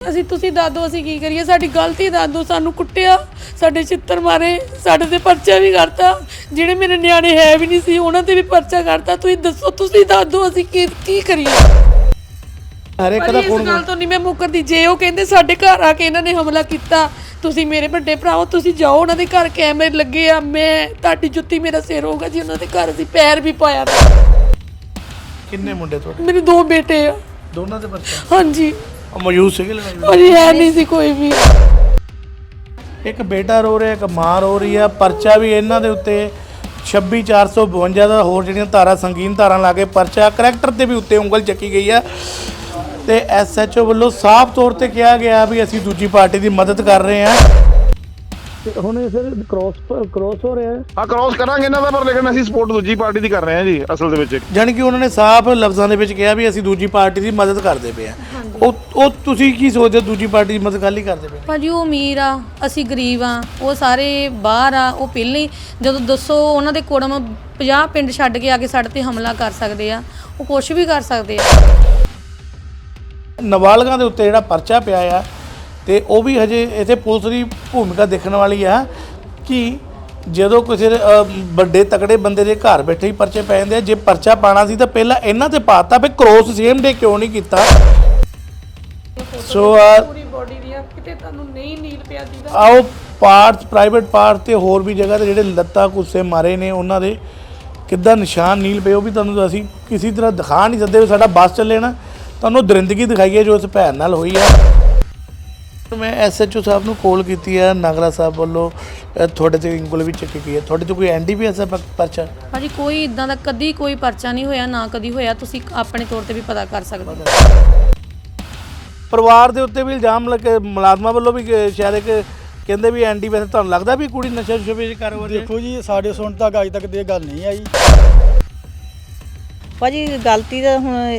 ਅਸੀਂ ਤੁਸੀਂ ਦਾਦੋ ਅਸੀਂ ਕੀ ਕਰੀਏ? ਸਾਡੀ ਗਲਤੀ ਦਾਦੋ ਸਾਨੂੰ ਕੁੱਟਿਆ ਸਾਡੇ ਚਿੱਤਰ ਮਾਰੇ ਸਾਡੇ ਤੇ ਪਰਚਾ ਵੀ ਕਰਤਾ। ਜਿਹੜੇ ਮੇਰੇ ਨਿਆਣੇ ਹੈ ਵੀ ਨਹੀਂ ਸੀ ਉਹਨਾਂ ਤੇ ਵੀ ਪਰਚਾ ਕਰਤਾ। ਤੁਸੀਂ ਦੱਸੋ ਤੁਸੀਂ ਦਾਦੋ ਅਸੀਂ ਕੀ ਕੀ ਕਰੀਏ? ਹਰ ਇੱਕ ਪਰ ਦਾ ਇਸ ਫੋਨ ਗੱਲ ਤੋਂ ਨਹੀਂ ਮੈਂ ਮੁੱਕਰਦੀ। ਜੇ ਉਹ ਕਹਿੰਦੇ ਸਾਡੇ ਘਰ ਆ ਕੇ ਇਹਨਾਂ ਨੇ ਹਮਲਾ ਕੀਤਾ ਤੁਸੀਂ ਮੇਰੇ ਵੱਡੇ ਭਰਾਓ ਤੁਸੀਂ ਜਾਓ ਉਹਨਾਂ ਦੇ ਘਰ ਕੈਮਰੇ ਲੱਗੇ ਆ। ਮੈਂ ਤੁਹਾਡੀ ਜੁੱਤੀ ਮੇਰਾ ਸਿਰ ਹੋਊਗਾ ਜੀ ਉਹਨਾਂ ਦੇ ਘਰ ਅਸੀਂ ਪੈਰ ਵੀ ਪਾਇਆ ਕਿੰਨੇ ਮੁੰਡੇ ਤੁਹਾਡੇ? ਮੇਰੇ ਦੋ ਬੇਟੇ ਆ। ਦੋਨਾਂ ਦੇ ਬੱਚੇ ਹਾਂਜੀ। ਉਹ ਮੌਜੂਦ ਸੀਗੇ ਲੜਾਈ ਵਿੱਚ? ਹੈ ਨਹੀਂ ਸੀ ਕੋਈ ਵੀ। ਇੱਕ ਬੇਟਾ ਰੋ ਰਿਹਾ ਇੱਕ ਮਾਂ ਰੋ ਰਹੀ ਆ। ਪਰਚਾ ਵੀ ਇਹਨਾਂ ਦੇ ਉੱਤੇ 26452 ਦਾ ਹੋਰ ਜਿਹੜੀਆਂ ਧਾਰਾ ਸੰਗੀਨ ਧਾਰਾਂ ਲਾ ਕੇ ਪਰਚਾ ਕਰੈਕਟਰ ਤੇ ਵੀ ਉੱਤੇ ਉਂਗਲ ਚੱਕੀ ਗਈ ਆ। ਤੇ ਐਸਐਚਓ ਵੱਲੋਂ ਸਾਫ਼ ਤੌਰ ਤੇ ਕਿਹਾ ਗਿਆ ਵੀ ਅਸੀਂ ਦੂਜੀ ਪਾਰਟੀ ਦੀ ਮਦਦ ਕਰ ਰਹੇ ਹਾਂ। ਹੁਣ ਇਹ ਸਰ ਕ੍ਰੋਸ ਕ੍ਰੋਸ ਹੋ ਰਿਹਾ ਹੈ? ਹਾਂ ਕ੍ਰਾਸ ਕਰਾਂਗੇ ਇਹਨਾਂ ਦਾ ਪਰ ਲੇਕਿਨ ਅਸੀਂ ਸਪੋਰਟ ਦੂਜੀ ਪਾਰਟੀ ਦੀ ਕਰ ਰਹੇ ਹਾਂ ਜੀ ਅਸਲ ਦੇ ਵਿੱਚ। ਜਾਣੀ ਕਿ ਉਹਨਾਂ ਨੇ ਸਾਫ਼ ਲਫ਼ਜ਼ਾਂ ਦੇ ਵਿੱਚ ਕਿਹਾ ਵੀ ਅਸੀਂ ਦੂਜੀ ਪਾਰਟੀ ਦੀ ਮਦਦ ਕਰਦੇ ਪਏ ਹਾਂ। ਉਹ ਉਹ ਤੁਸੀਂ ਕੀ ਸੋਚਦੇ ਹੋ? ਦੂਜੀ ਪਾਰਟੀ ਦੀ ਮਦਦ ਹੀ ਕਰਦੇ ਪਏ। ਭਾਜੀ ਉਹ ਅਮੀਰ ਆ ਅਸੀਂ ਗਰੀਬ ਆ ਉਹ ਸਾਰੇ ਬਾਹਰ ਆ ਉਹ ਪਹਿਲਾਂ ਹੀ ਜਦੋਂ ਦੱਸੋ ਉਹਨਾਂ ਦੇ ਕੋੜਮ 50 ਪਿੰਡ ਛੱਡ ਕੇ ਆ ਕੇ ਸਾਡੇ ਤੇ ਹਮਲਾ ਕਰ ਸਕਦੇ ਆ ਉਹ ਕੁਝ ਵੀ ਕਰ ਸਕਦੇ ਆ। ਨਾਬਾਲਗਾਂ ਦੇ ਉੱਤੇ ਜਿਹੜਾ ਪਰਚਾ ਪਿਆ ਆ ਤੇ ਉਹ ਵੀ ਹਜੇ ਇੱਥੇ ਪੁਲਿਸ ਦੀ ਭੂਮਿਕਾ ਦੇਖਣ ਵਾਲੀ ਆ ਕਿ ਜਦੋਂ ਕਿਸੇ ਦੇ, ਅ, ਵੱਡੇ ਤਕੜੇ ਬੰਦੇ ਦੇ ਘਰ ਬੈਠੇ ਹੀ ਪਰਚੇ ਪੈ ਜਾਂਦੇ ਆ ਜੇ ਪਰਚਾ ਪਾਣਾ ਸੀ ਤਾਂ ਪਹਿਲਾਂ ਇਹਨਾਂ ਤੇ ਪਾਤਾ ਵੀ ਕ੍ਰੋਸ ਸੇਮ ਡੇ ਕਿਉਂ ਨਹੀਂ ਕੀਤਾ? ਸੋ ਆ ਪੂਰੀ ਬੋਡੀ ਦੀਆਂ ਕਿਤੇ ਤੁਹਾਨੂੰ ਨਹੀਂ ਨੀਲ ਪਿਆ ਦੀਦਾ। ਆਓ ਪਾਰਟਸ ਪ੍ਰਾਈਵੇਟ ਪਾਰਟ ਤੇ ਹੋਰ ਵੀ ਜਗ੍ਹਾ ਤੇ ਜਿਹੜੇ ਲੱਤਾਂ ਕੁੱਸੇ ਮਾਰੇ ਨੇ ਉਹਨਾਂ ਦੇ ਕਿੱਦਾਂ ਨਿਸ਼ਾਨ ਨੀਲ ਪਏ ਉਹ ਵੀ ਤੁਹਾਨੂੰ ਅਸੀਂ ਕਿਸੇ ਤਰ੍ਹਾਂ ਦਿਖਾ ਨਹੀਂ ਸਕਦੇ ਵੀ ਸਾਡਾ ਬੱਸ ਚੱਲੇ ਨਾ। ਤੁਹਾਨੂੰ ਦਰਿੰਦਗੀ ਦਿਖਾਈਏ ਜੋ ਇਸ ਭੈਣ ਨਾਲ ਹੋਈ ਆ। ਮੈਂ ਐਸਐਚਓ ਸਾਹਿਬ ਨੂੰ ਕਾਲ ਕੀਤੀ ਆ ਨਗਰਾ ਸਾਹਿਬ ਵੱਲੋਂ ਅ, ਤੁਹਾਡੇ ਤੇ ਉਂਗਲ ਵੀ ਚੱਕੀ ਗਈ ਹੈ ਤੁਹਾਡੇ ਤੇ ਕੋਈ ਐਨਡੀਪੀਐਸ ਦਾ ਪ- ਪਰਚਾ? ਭਾਜੀ ਕੋਈ ਇਦਾਂ ਦਾ ਕਦੀ ਕੋਈ ਪਰਚਾ ਨਹੀਂ ਹੋਇਆ ਨਾ ਕਦੀ ਹੋਇਆ ਤੁਸੀਂ ਆਪਣੇ ਤੌਰ ਤੇ ਵੀ ਪਤਾ ਕਰ ਸਕਦੇ ਹੋ। ਪਰਿਵਾਰ ਦੇ ਉੱਤੇ ਵੀ ਇਲਜ਼ਾਮ ਲੱਗੇ ਮੁਲਾਜ਼ਮਾਂ ਵੱਲੋਂ ਵੀ ਕਿ ਸ਼ਾਇਦ ਇੱਕ ਕਹਿੰਦੇ ਵੀ ਐਨਡੀਪੀਐਸ ਤੁਹਾਨੂੰ ਲੱਗਦਾ ਵੀ ਕੁੜੀ ਨਸ਼ਾ ਸ਼ੁਬੇ ਚ ਕਾਰੋਬਾਰ ਹੈ? ਦੇਖੋ ਜੀ ਸਾਡੇ ਸੁਣ ਤੱਕ ਅੱਜ ਤੱਕ ਇਹ ਗੱਲ ਨਹੀਂ ਆਈ। ਭਾਜੀ ਗਲਤੀ ਤਾਂ ਹੁਣ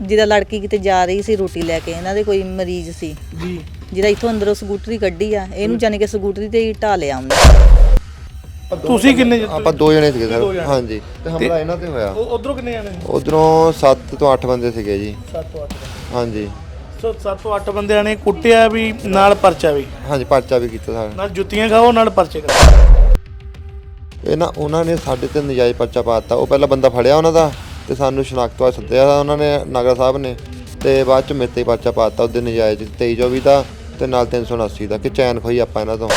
ਜਿਹਦਾ ਲੜਕੀ ਕਿਤੇ ਜਾ ਰਹੀ ਸੀ ਰੋਟੀ ਲੈ ਕੇ ਇਹਨਾਂ ਦੇ ਕੋਈ ਮਰੀਜ਼ ਸੀ। ਜੀ। ਜਿਹਦਾ ਇਥੋਂ ਅੰਦਰੋਂ ਸਕੂਟਰੀ ਕੱਢੀ ਆ ਇਹਨੂੰ ਜਾਨੀ ਕਿ ਸਕੂਟਰੀ ਤੇ ਹੀ ਢਾ ਲਿਆ ਉਹਨੇ। ਤੁਸੀਂ ਕਿੰਨੇ ਆਪਾਂ ਦੋ ਜਣੇ ਸੀਗੇ ਸਰ। ਹਾਂਜੀ ਤੇ ਹਮਲਾ ਇਹਨਾਂ ਤੇ ਹੋਇਆ। ਉਧਰੋਂ ਕਿੰਨੇ ਜਾਣੇ? ਉਧਰੋਂ 7 ਤੋਂ 8 ਬੰਦੇ ਸੀਗੇ ਜੀ। 7 ਤੋਂ 8 ਹਾਂਜੀ। ਸੋ 7 ਤੋਂ 8 ਬੰਦਿਆਂ ਨੇ ਕੁੱਟਿਆ ਵੀ ਨਾਲ ਪਰਚਾ ਵੀ। ਹਾਂਜੀ ਪਰਚਾ ਵੀ ਕੀਤਾ ਸਾਰਾ ਨਾਲ ਜੁੱਤੀਆਂ ਖਾਓ ਨਾਲ ਪਰਚੇ ਕਰੋ। ਇਹ ਨਾ ਉਹਨਾਂ ਨੇ ਸਾਡੇ ਤੇ ਨਜਾਇਜ਼ ਪਰਚਾ ਪਾਤਾ ਉਹ ਪਹਿਲਾਂ ਬੰਦਾ ਫੜਿਆ ਉਹਨਾਂ ਦਾ ਤੇ ਸਾਨੂੰ ਸ਼ਨਾਖਤ ਵਾਸਤੇ ਸੱਦਿਆ ਉਹਨਾਂ ਨੇ ਨਗਰ ਸਾਹਿਬ ਨੇ। ਤੇ ਬਾਅਦ ਚ ਮੇਰੇ ਤੇ ਹੀ ਪਰਚਾ ਪਾਤਾ ਉਹਦੇ ਨਜਾਇਜ਼ 23 24 ਦਾ ਤੇ ਨਾਲ 379 ਦਾ ਕਿ ਚੈਨ ਖੋਈ ਆਪਾਂ ਇਹਨਾਂ ਤੋਂ।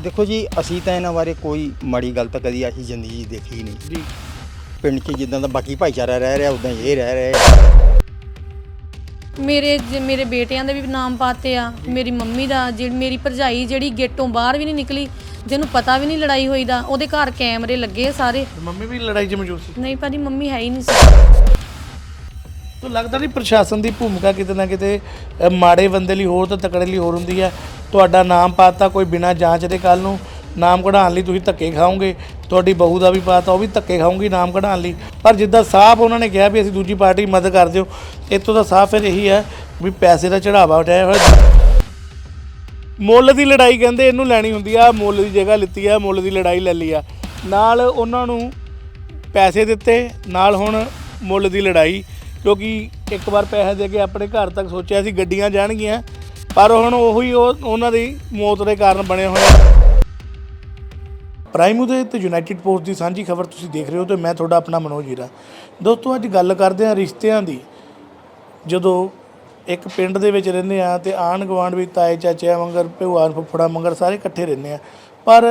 ਦੇਖੋ ਜੀ ਅਸੀਂ ਤਾਂ ਇਹਨਾਂ ਬਾਰੇ ਕੋਈ ਮਾੜੀ ਗੱਲ ਤਾਂ ਕਦੀ ਅਸੀਂ ਜ਼ਿੰਦਗੀ ਦੇਖੀ ਨਹੀਂ। ਜੀ। ਪਿੰਡ 'ਚ ਜਿੱਦਾਂ ਦਾ ਬਾਕੀ ਭਾਈਚਾਰਾ ਰਹਿ ਰਿਹਾ ਉਦਾਂ ਇਹ ਰਹਿ ਰਿਹਾ। ਮੇਰੇ ਜੇ ਮੇਰੇ ਬੇਟਿਆਂ ਦੇ ਵੀ ਨਾਮ ਪਾਤੇ ਆ ਮੇਰੀ ਮੰਮੀ ਦਾ ਜਿਹੜੀ ਮੇਰੀ ਭਰਜਾਈ ਜਿਹੜੀ ਗੇਟੋਂ ਬਾਹਰ ਵੀ ਨਹੀਂ ਨਿਕਲੀ ਜਿਹਨੂੰ ਪਤਾ ਵੀ ਨਹੀਂ ਲੜਾਈ ਹੋਈ ਦਾ ਉਹਦੇ ਘਰ ਕੈਮਰੇ ਲੱਗੇ ਆ ਸਾਰੇ। ਮੰਮੀ ਵੀ ਲੜਾਈ 'ਚ ਮੌਜੂਦ ਸੀ? ਨਹੀਂ ਭਾਜੀ ਮੰਮੀ ਹੈ ਹੀ ਨਹੀਂ ਸੀ। ਤੋ ਲੱਗਦਾ ਨਹੀਂ ਪ੍ਰਸ਼ਾਸਨ ਦੀ ਭੂਮਿਕਾ ਕਿਤੇ ਨਾ ਕਿਤੇ ਅ, ਮਾੜੇ ਬੰਦੇ ਲਈ ਹੋਰ ਤਾਂ ਤਕੜੇ ਲਈ ਹੋਰ ਹੁੰਦੀ ਹੈ? ਤੁਹਾਡਾ ਨਾਮ ਪਾਤਾ ਕੋਈ ਬਿਨਾਂ ਜਾਂਚ ਦੇ ਕੱਲ ਨੂੰ? ਨਾਮ ਕਢਾਉਣ ਲਈ ਤੁਸੀਂ ਧੱਕੇ ਖਾਓਗੇ? ਤੁਹਾਡੀ ਬਹੂ ਦਾ ਵੀ ਪਾਤਾ ਉਹ ਵੀ ਧੱਕੇ ਖਾਊਂਗੀ ਨਾਮ ਕਢਾਉਣ ਲਈ। ਪਰ ਜਿੱਦਾਂ ਸਾਫ਼ ਉਹਨਾਂ ਨੇ ਕਿਹਾ ਵੀ ਅਸੀਂ ਦੂਜੀ ਪਾਰਟੀ ਦੀ ਮਦਦ ਕਰਦੇ ਹੋ, ਇੱਥੋਂ ਦਾ ਸਾਫ਼ ਫਿਰ ਇਹੀ ਹੈ ਵੀ ਪੈਸੇ ਦਾ ਚੜਾਵਾ ਉਠਾਇਆ ਹੋਇਆ। ਮੁੱਲ ਦੀ ਲੜਾਈ ਕਹਿੰਦੇ ਇਹਨੂੰ ਲੈਣੀ ਹੁੰਦੀ ਆ, ਮੁੱਲ ਦੀ ਜਗ੍ਹਾ ਲਿੱਤੀ ਆ, ਮੁੱਲ ਦੀ ਲੜਾਈ ਲੈ ਲਈ ਆ। ਨਾਲ ਉਹਨਾਂ ਨੂੰ ਪੈਸੇ ਦਿੱਤੇ, ਨਾਲ ਹੁਣ ਮੁੱਲ ਦੀ ਲੜਾਈ, ਕਿਉਂਕਿ ਇੱਕ ਵਾਰ ਪੈਸੇ ਦੇ ਕੇ ਆਪਣੇ ਘਰ ਤੱਕ ਸੋਚਿਆ ਸੀ ਗੱਡੀਆਂ ਜਾਣਗੀਆਂ, ਪਰ ਹੁਣ ਉਹੀ ਉਹ ਉਹਨਾਂ ਦੀ ਮੌਤ ਦੇ ਕਾਰਨ ਬਣੇ ਹੋਏ ਪ੍ਰਾਈਮ ਉਦੇ ਤੇ ਯੂਨਾਈਟਿਡ ਪੋਸਟ ਦੀ ਸਾਂਝੀ ਖਬਰ ਤੁਸੀਂ ਦੇਖ ਰਹੇ ਹੋ ਤੇ ਮੈਂ ਤੁਹਾਡਾ ਆਪਣਾ ਮਨੋਜ ਹੀਰਾ। ਦੋਸਤੋ, ਅੱਜ ਗੱਲ ਕਰਦੇ ਹਾਂ ਰਿਸ਼ਤਿਆਂ ਦੀ। ਜਦੋਂ ਇੱਕ ਪਿੰਡ ਦੇ ਵਿੱਚ ਰਹਿੰਦੇ ਆ ਤੇ ਆਣ ਗੁਆਂਢ ਵੀ ਤਾਏ ਚਾਚਿਆਂ ਵਾਂਗਰ ਭੂਆ, ਫੁੱਫੜਾ ਵਾਂਗਰ ਸਾਰੇ ਇਕੱਠੇ ਰਹਿੰਦੇ ਆ ਪਰ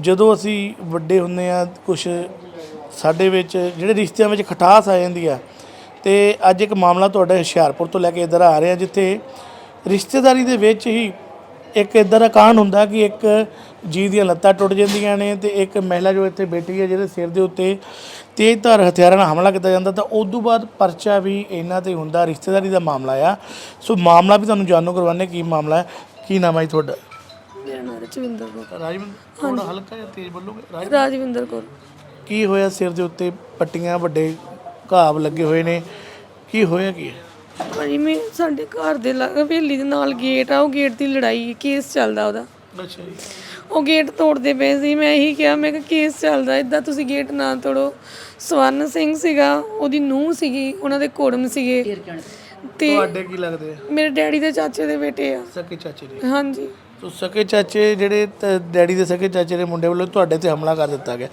ਜਦੋਂ ਅਸੀਂ ਵੱਡੇ ਹੁੰਦੇ ਆ ਕੁਝ ਸਾਡੇ ਵਿੱਚ ਜਿਹੜੇ ਰਿਸ਼ਤਿਆਂ ਵਿੱਚ ਖਟਾਸ ਆ ਜਾਂਦੀ ਆ, ਤੇ ਅੱਜ ਇੱਕ ਮਾਮਲਾ ਤੁਹਾਡੇ ਹੁਸ਼ਿਆਰਪੁਰ ਤੋਂ ਲੈ ਕੇ ਇੱਧਰ ਆ ਰਿਹਾ, ਜਿੱਥੇ ਰਿਸ਼ਤੇਦਾਰੀ ਦੇ ਵਿੱਚ ਹੀ ਇੱਕ ਇੱਦਾਂ ਦਾ ਕਾਂਡ ਹੁੰਦਾ ਕਿ ਇੱਕ ਜੀ ਦੀਆਂ ਲੱਤਾਂ ਟੁੱਟ ਜਾਂਦੀਆਂ ਨੇ ਤੇ ਇੱਕ ਮਹਿਲਾ ਜੋ ਇੱਥੇ ਬੈਠੀ ਹੈ ਜਿਹਦੇ ਸਿਰ ਦੇ ਉੱਤੇ ਤੇਜ਼ਧਾਰ ਹਥਿਆਰਾਂ ਨਾਲ ਹਮਲਾ ਕੀਤਾ ਜਾਂਦਾ ਤਾਂ ਉਸ ਤੋਂ ਬਾਅਦ ਪਰਚਾ ਵੀ ਇਹਨਾਂ ਤੇ ਹੁੰਦਾ ਰਿਸ਼ਤੇਦਾਰੀ ਦਾ ਮਾਮਲਾ ਆ। ਸੋ ਮਾਮਲਾ ਵੀ ਤੁਹਾਨੂੰ ਜਾਣੂ ਕਰਵਾਉਂਦੇ ਕੀ ਮਾਮਲਾ ਹੈ ਕੀ ਨਾਮ ਹੈ ਜੀ ਤੁਹਾਡਾ? ਮੇਰਾ ਨਾਮ ਰਚਵਿੰਦਰ ਕੌਰ। ਰਾਜਵਿੰਦਰ ਥੋੜਾ ਹਲਕਾ ਜਿਹਾ ਤੇਜ਼ ਬੋਲੋਗੇ? ਰਾਜ ਰਾਜਵਿੰਦਰ ਕੌਰ। ਕੀ ਹੋਇਆ ਸਿਰ ਦੇ ਉੱਤੇ ਪੱਟੀਆਂ ਵੱਡੇ ਘਾਵ ਲੱਗੇ ਹੋਏ ਨੇ? ਕੀ ਹੋਇਆ ਕੀ ਹੈ? ਭਾਜੀ ਮੈਂ ਸਾਡੇ ਘਰ ਦੇ ਲਾ- ਹਵੇਲੀ ਦੇ ਨਾਲ ਗੇਟ ਆ ਉਹ ਗੇਟ ਦੀ ਲੜਾਈ ਕੇਸ ਚੱਲਦਾ ਉਹਦਾ। ਅੱਛਾ ਜੀ। ਉਹ ਗੇਟ ਤੋੜਦੇ ਪਏ ਸੀ। ਮੈਂ ਇਹੀ ਕਿਹਾ ਮੈਂ ਕਿ ਕੇਸ ਚੱਲਦਾ ਇਦਾਂ ਤੁਸੀਂ ਗੇਟ ਨਾ ਤੋੜੋ। ਸਵਰਨ ਸਿੰਘ ਸੀਗਾ ਉਹਦੀ ਨੂੰਹ ਸੀਗੀ ਉਹਨਾਂ ਦੇ ਕੋੜਮ ਸੀਗੇ। ਤੇ ਤੁਹਾਡੇ ਕੀ ਲੱਗਦੇ ਆ? ਮੇਰੇ ਡੈਡੀ ਦੇ ਚਾਚੇ ਦੇ ਬੇਟੇ ਆ। ਸਕੇ ਚਾਚੇ ਦੇ। ਹਾਂਜੀ। ਤੋ ਸਕੇ ਚਾਚੇ ਜਿਹੜੇ ਤ- ਡੈਡੀ ਦੇ ਸਕੇ ਚਾਚੇ ਦੇ ਮੁੰਡੇ ਵੱਲੋਂ ਤੁਹਾਡੇ ਤੇ ਹਮਲਾ ਕਰ ਦਿੱਤਾ ਗਿਆ।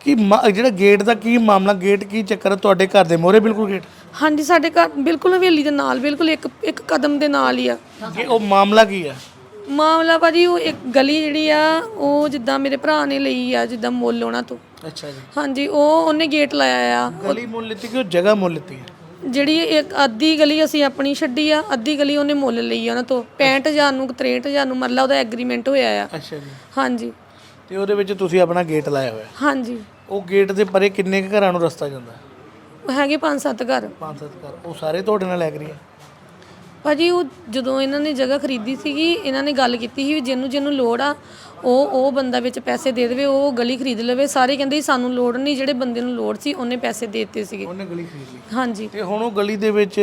ਕੀ ਮਾ- ਜਿਹੜਾ ਗੇਟ ਦਾ ਕੀ ਮਾਮਲਾ ਗੇਟ ਕੀ ਚੱਕਰ ਹੈ? ਤੁਹਾਡੇ ਘਰ ਦੇ ਮੋਹਰੇ ਬਿਲਕੁਲ ਗੇਟ? ਹਾਂਜੀ ਸਾਡੇ ਘਰ ਬਿਲਕੁਲ ਹਵੇਲੀ ਦੇ ਨਾਲ ਬਿਲਕੁਲ ਇੱਕ ਇੱਕ ਕਦਮ ਦੇ ਨਾਲ ਹੀ ਆ। ਕਿ ਉਹ ਮਾਮਲਾ ਕੀ ਹੈ ਮਾਮਲਾ ਭਾਜੀ ਉਹ ਇੱਕ ਗਲੀ ਜਿਹੜੀ ਆ ਉਹ ਜਿੱਦਾਂ ਮੇਰੇ ਭਰਾ ਨੇ ਲਈ ਆ ਜਿੱਦਾਂ ਮੁੱਲ ਉਹਨਾਂ ਤੋਂ। ਅੱਛਾ ਜੀ। ਹਾਂਜੀ ਉਹ ਉਹਨੇ ਗੇਟ ਲਾਇਆ ਆ। ਗਲੀ ਮੁੱਲ ਲਿੱਤੀ ਕਿ ਉਹ ਜਗ੍ਹਾ ਮੁੱਲ ਲਿੱਤੀ ਹੈ ਜਿਹੜੀ ਇੱਕ ਅੱਧੀ ਗਲੀ ਅਸੀਂ ਆਪਣੀ ਛੱਡੀ ਆ ਅੱਧੀ ਗਲੀ ਉਹਨੇ ਮੁੱਲ ਲਈ ਆ ਉਹਨਾਂ ਤੋਂ। 65000 ਨੂੰ 63000 ਨੂੰ ਮਰਲਾ ਉਹਦਾ ਐਗਰੀਮੈਂਟ ਹੋਇਆ ਆ। ਅੱਛਾ ਜੀ। ਹਾਂਜੀ। ਤੇ ਉਹਦੇ ਵਿੱਚ ਤੁਸੀਂ ਆਪਣਾ ਗੇਟ ਲਾਇਆ ਹੋਇਆ? ਹਾਂਜੀ। ਉਹ ਗੇਟ ਦੇ ਪਰੇ ਕਿੰਨੇ ਕੁ ਘਰਾਂ ਨੂੰ ਰਸਤਾ ਜਾਂਦਾ? ਹੈਗੇ ਪੰਜ ਸੱਤ ਘਰ। ਪੰਜ ਸੱਤ ਘਰ। ਉਹ ਸਾਰੇ ਤੁਹਾਡੇ ਨਾਲ ਐਗਰੀ ਹੈ ਭਾਜੀ ਉਹ ਜਦੋਂ ਇਹਨਾਂ ਨੇ ਜਗ੍ਹਾ ਖਰੀਦੀ ਸੀਗੀ ਇਹਨਾਂ ਨੇ ਗੱਲ ਕੀਤੀ ਸੀ ਵੀ ਜਿਹਨੂੰ ਜਿਹਨੂੰ ਲੋੜ ਆ ਉਹ ਉਹ ਬੰਦਾ ਵਿੱਚ ਪੈਸੇ ਦੇ ਦੇਵੇ ਉਹ ਗਲੀ ਖਰੀਦ ਲਵੇ। ਸਾਰੇ ਕਹਿੰਦੇ ਸੀ ਸਾਨੂੰ ਲੋੜ ਨਹੀਂ ਜਿਹੜੇ ਬੰਦੇ ਨੂੰ ਲੋੜ ਸੀ ਉਹਨੇ ਪੈਸੇ ਦੇ ਦਿੱਤੇ ਸੀਗੇ। ਉਹਨੇ ਗਲੀ ਖਰੀਦ ਲਈ। ਹਾਂਜੀ। ਤੇ ਹੁਣ ਉਹ ਗਲੀ ਦੇ ਵਿੱਚ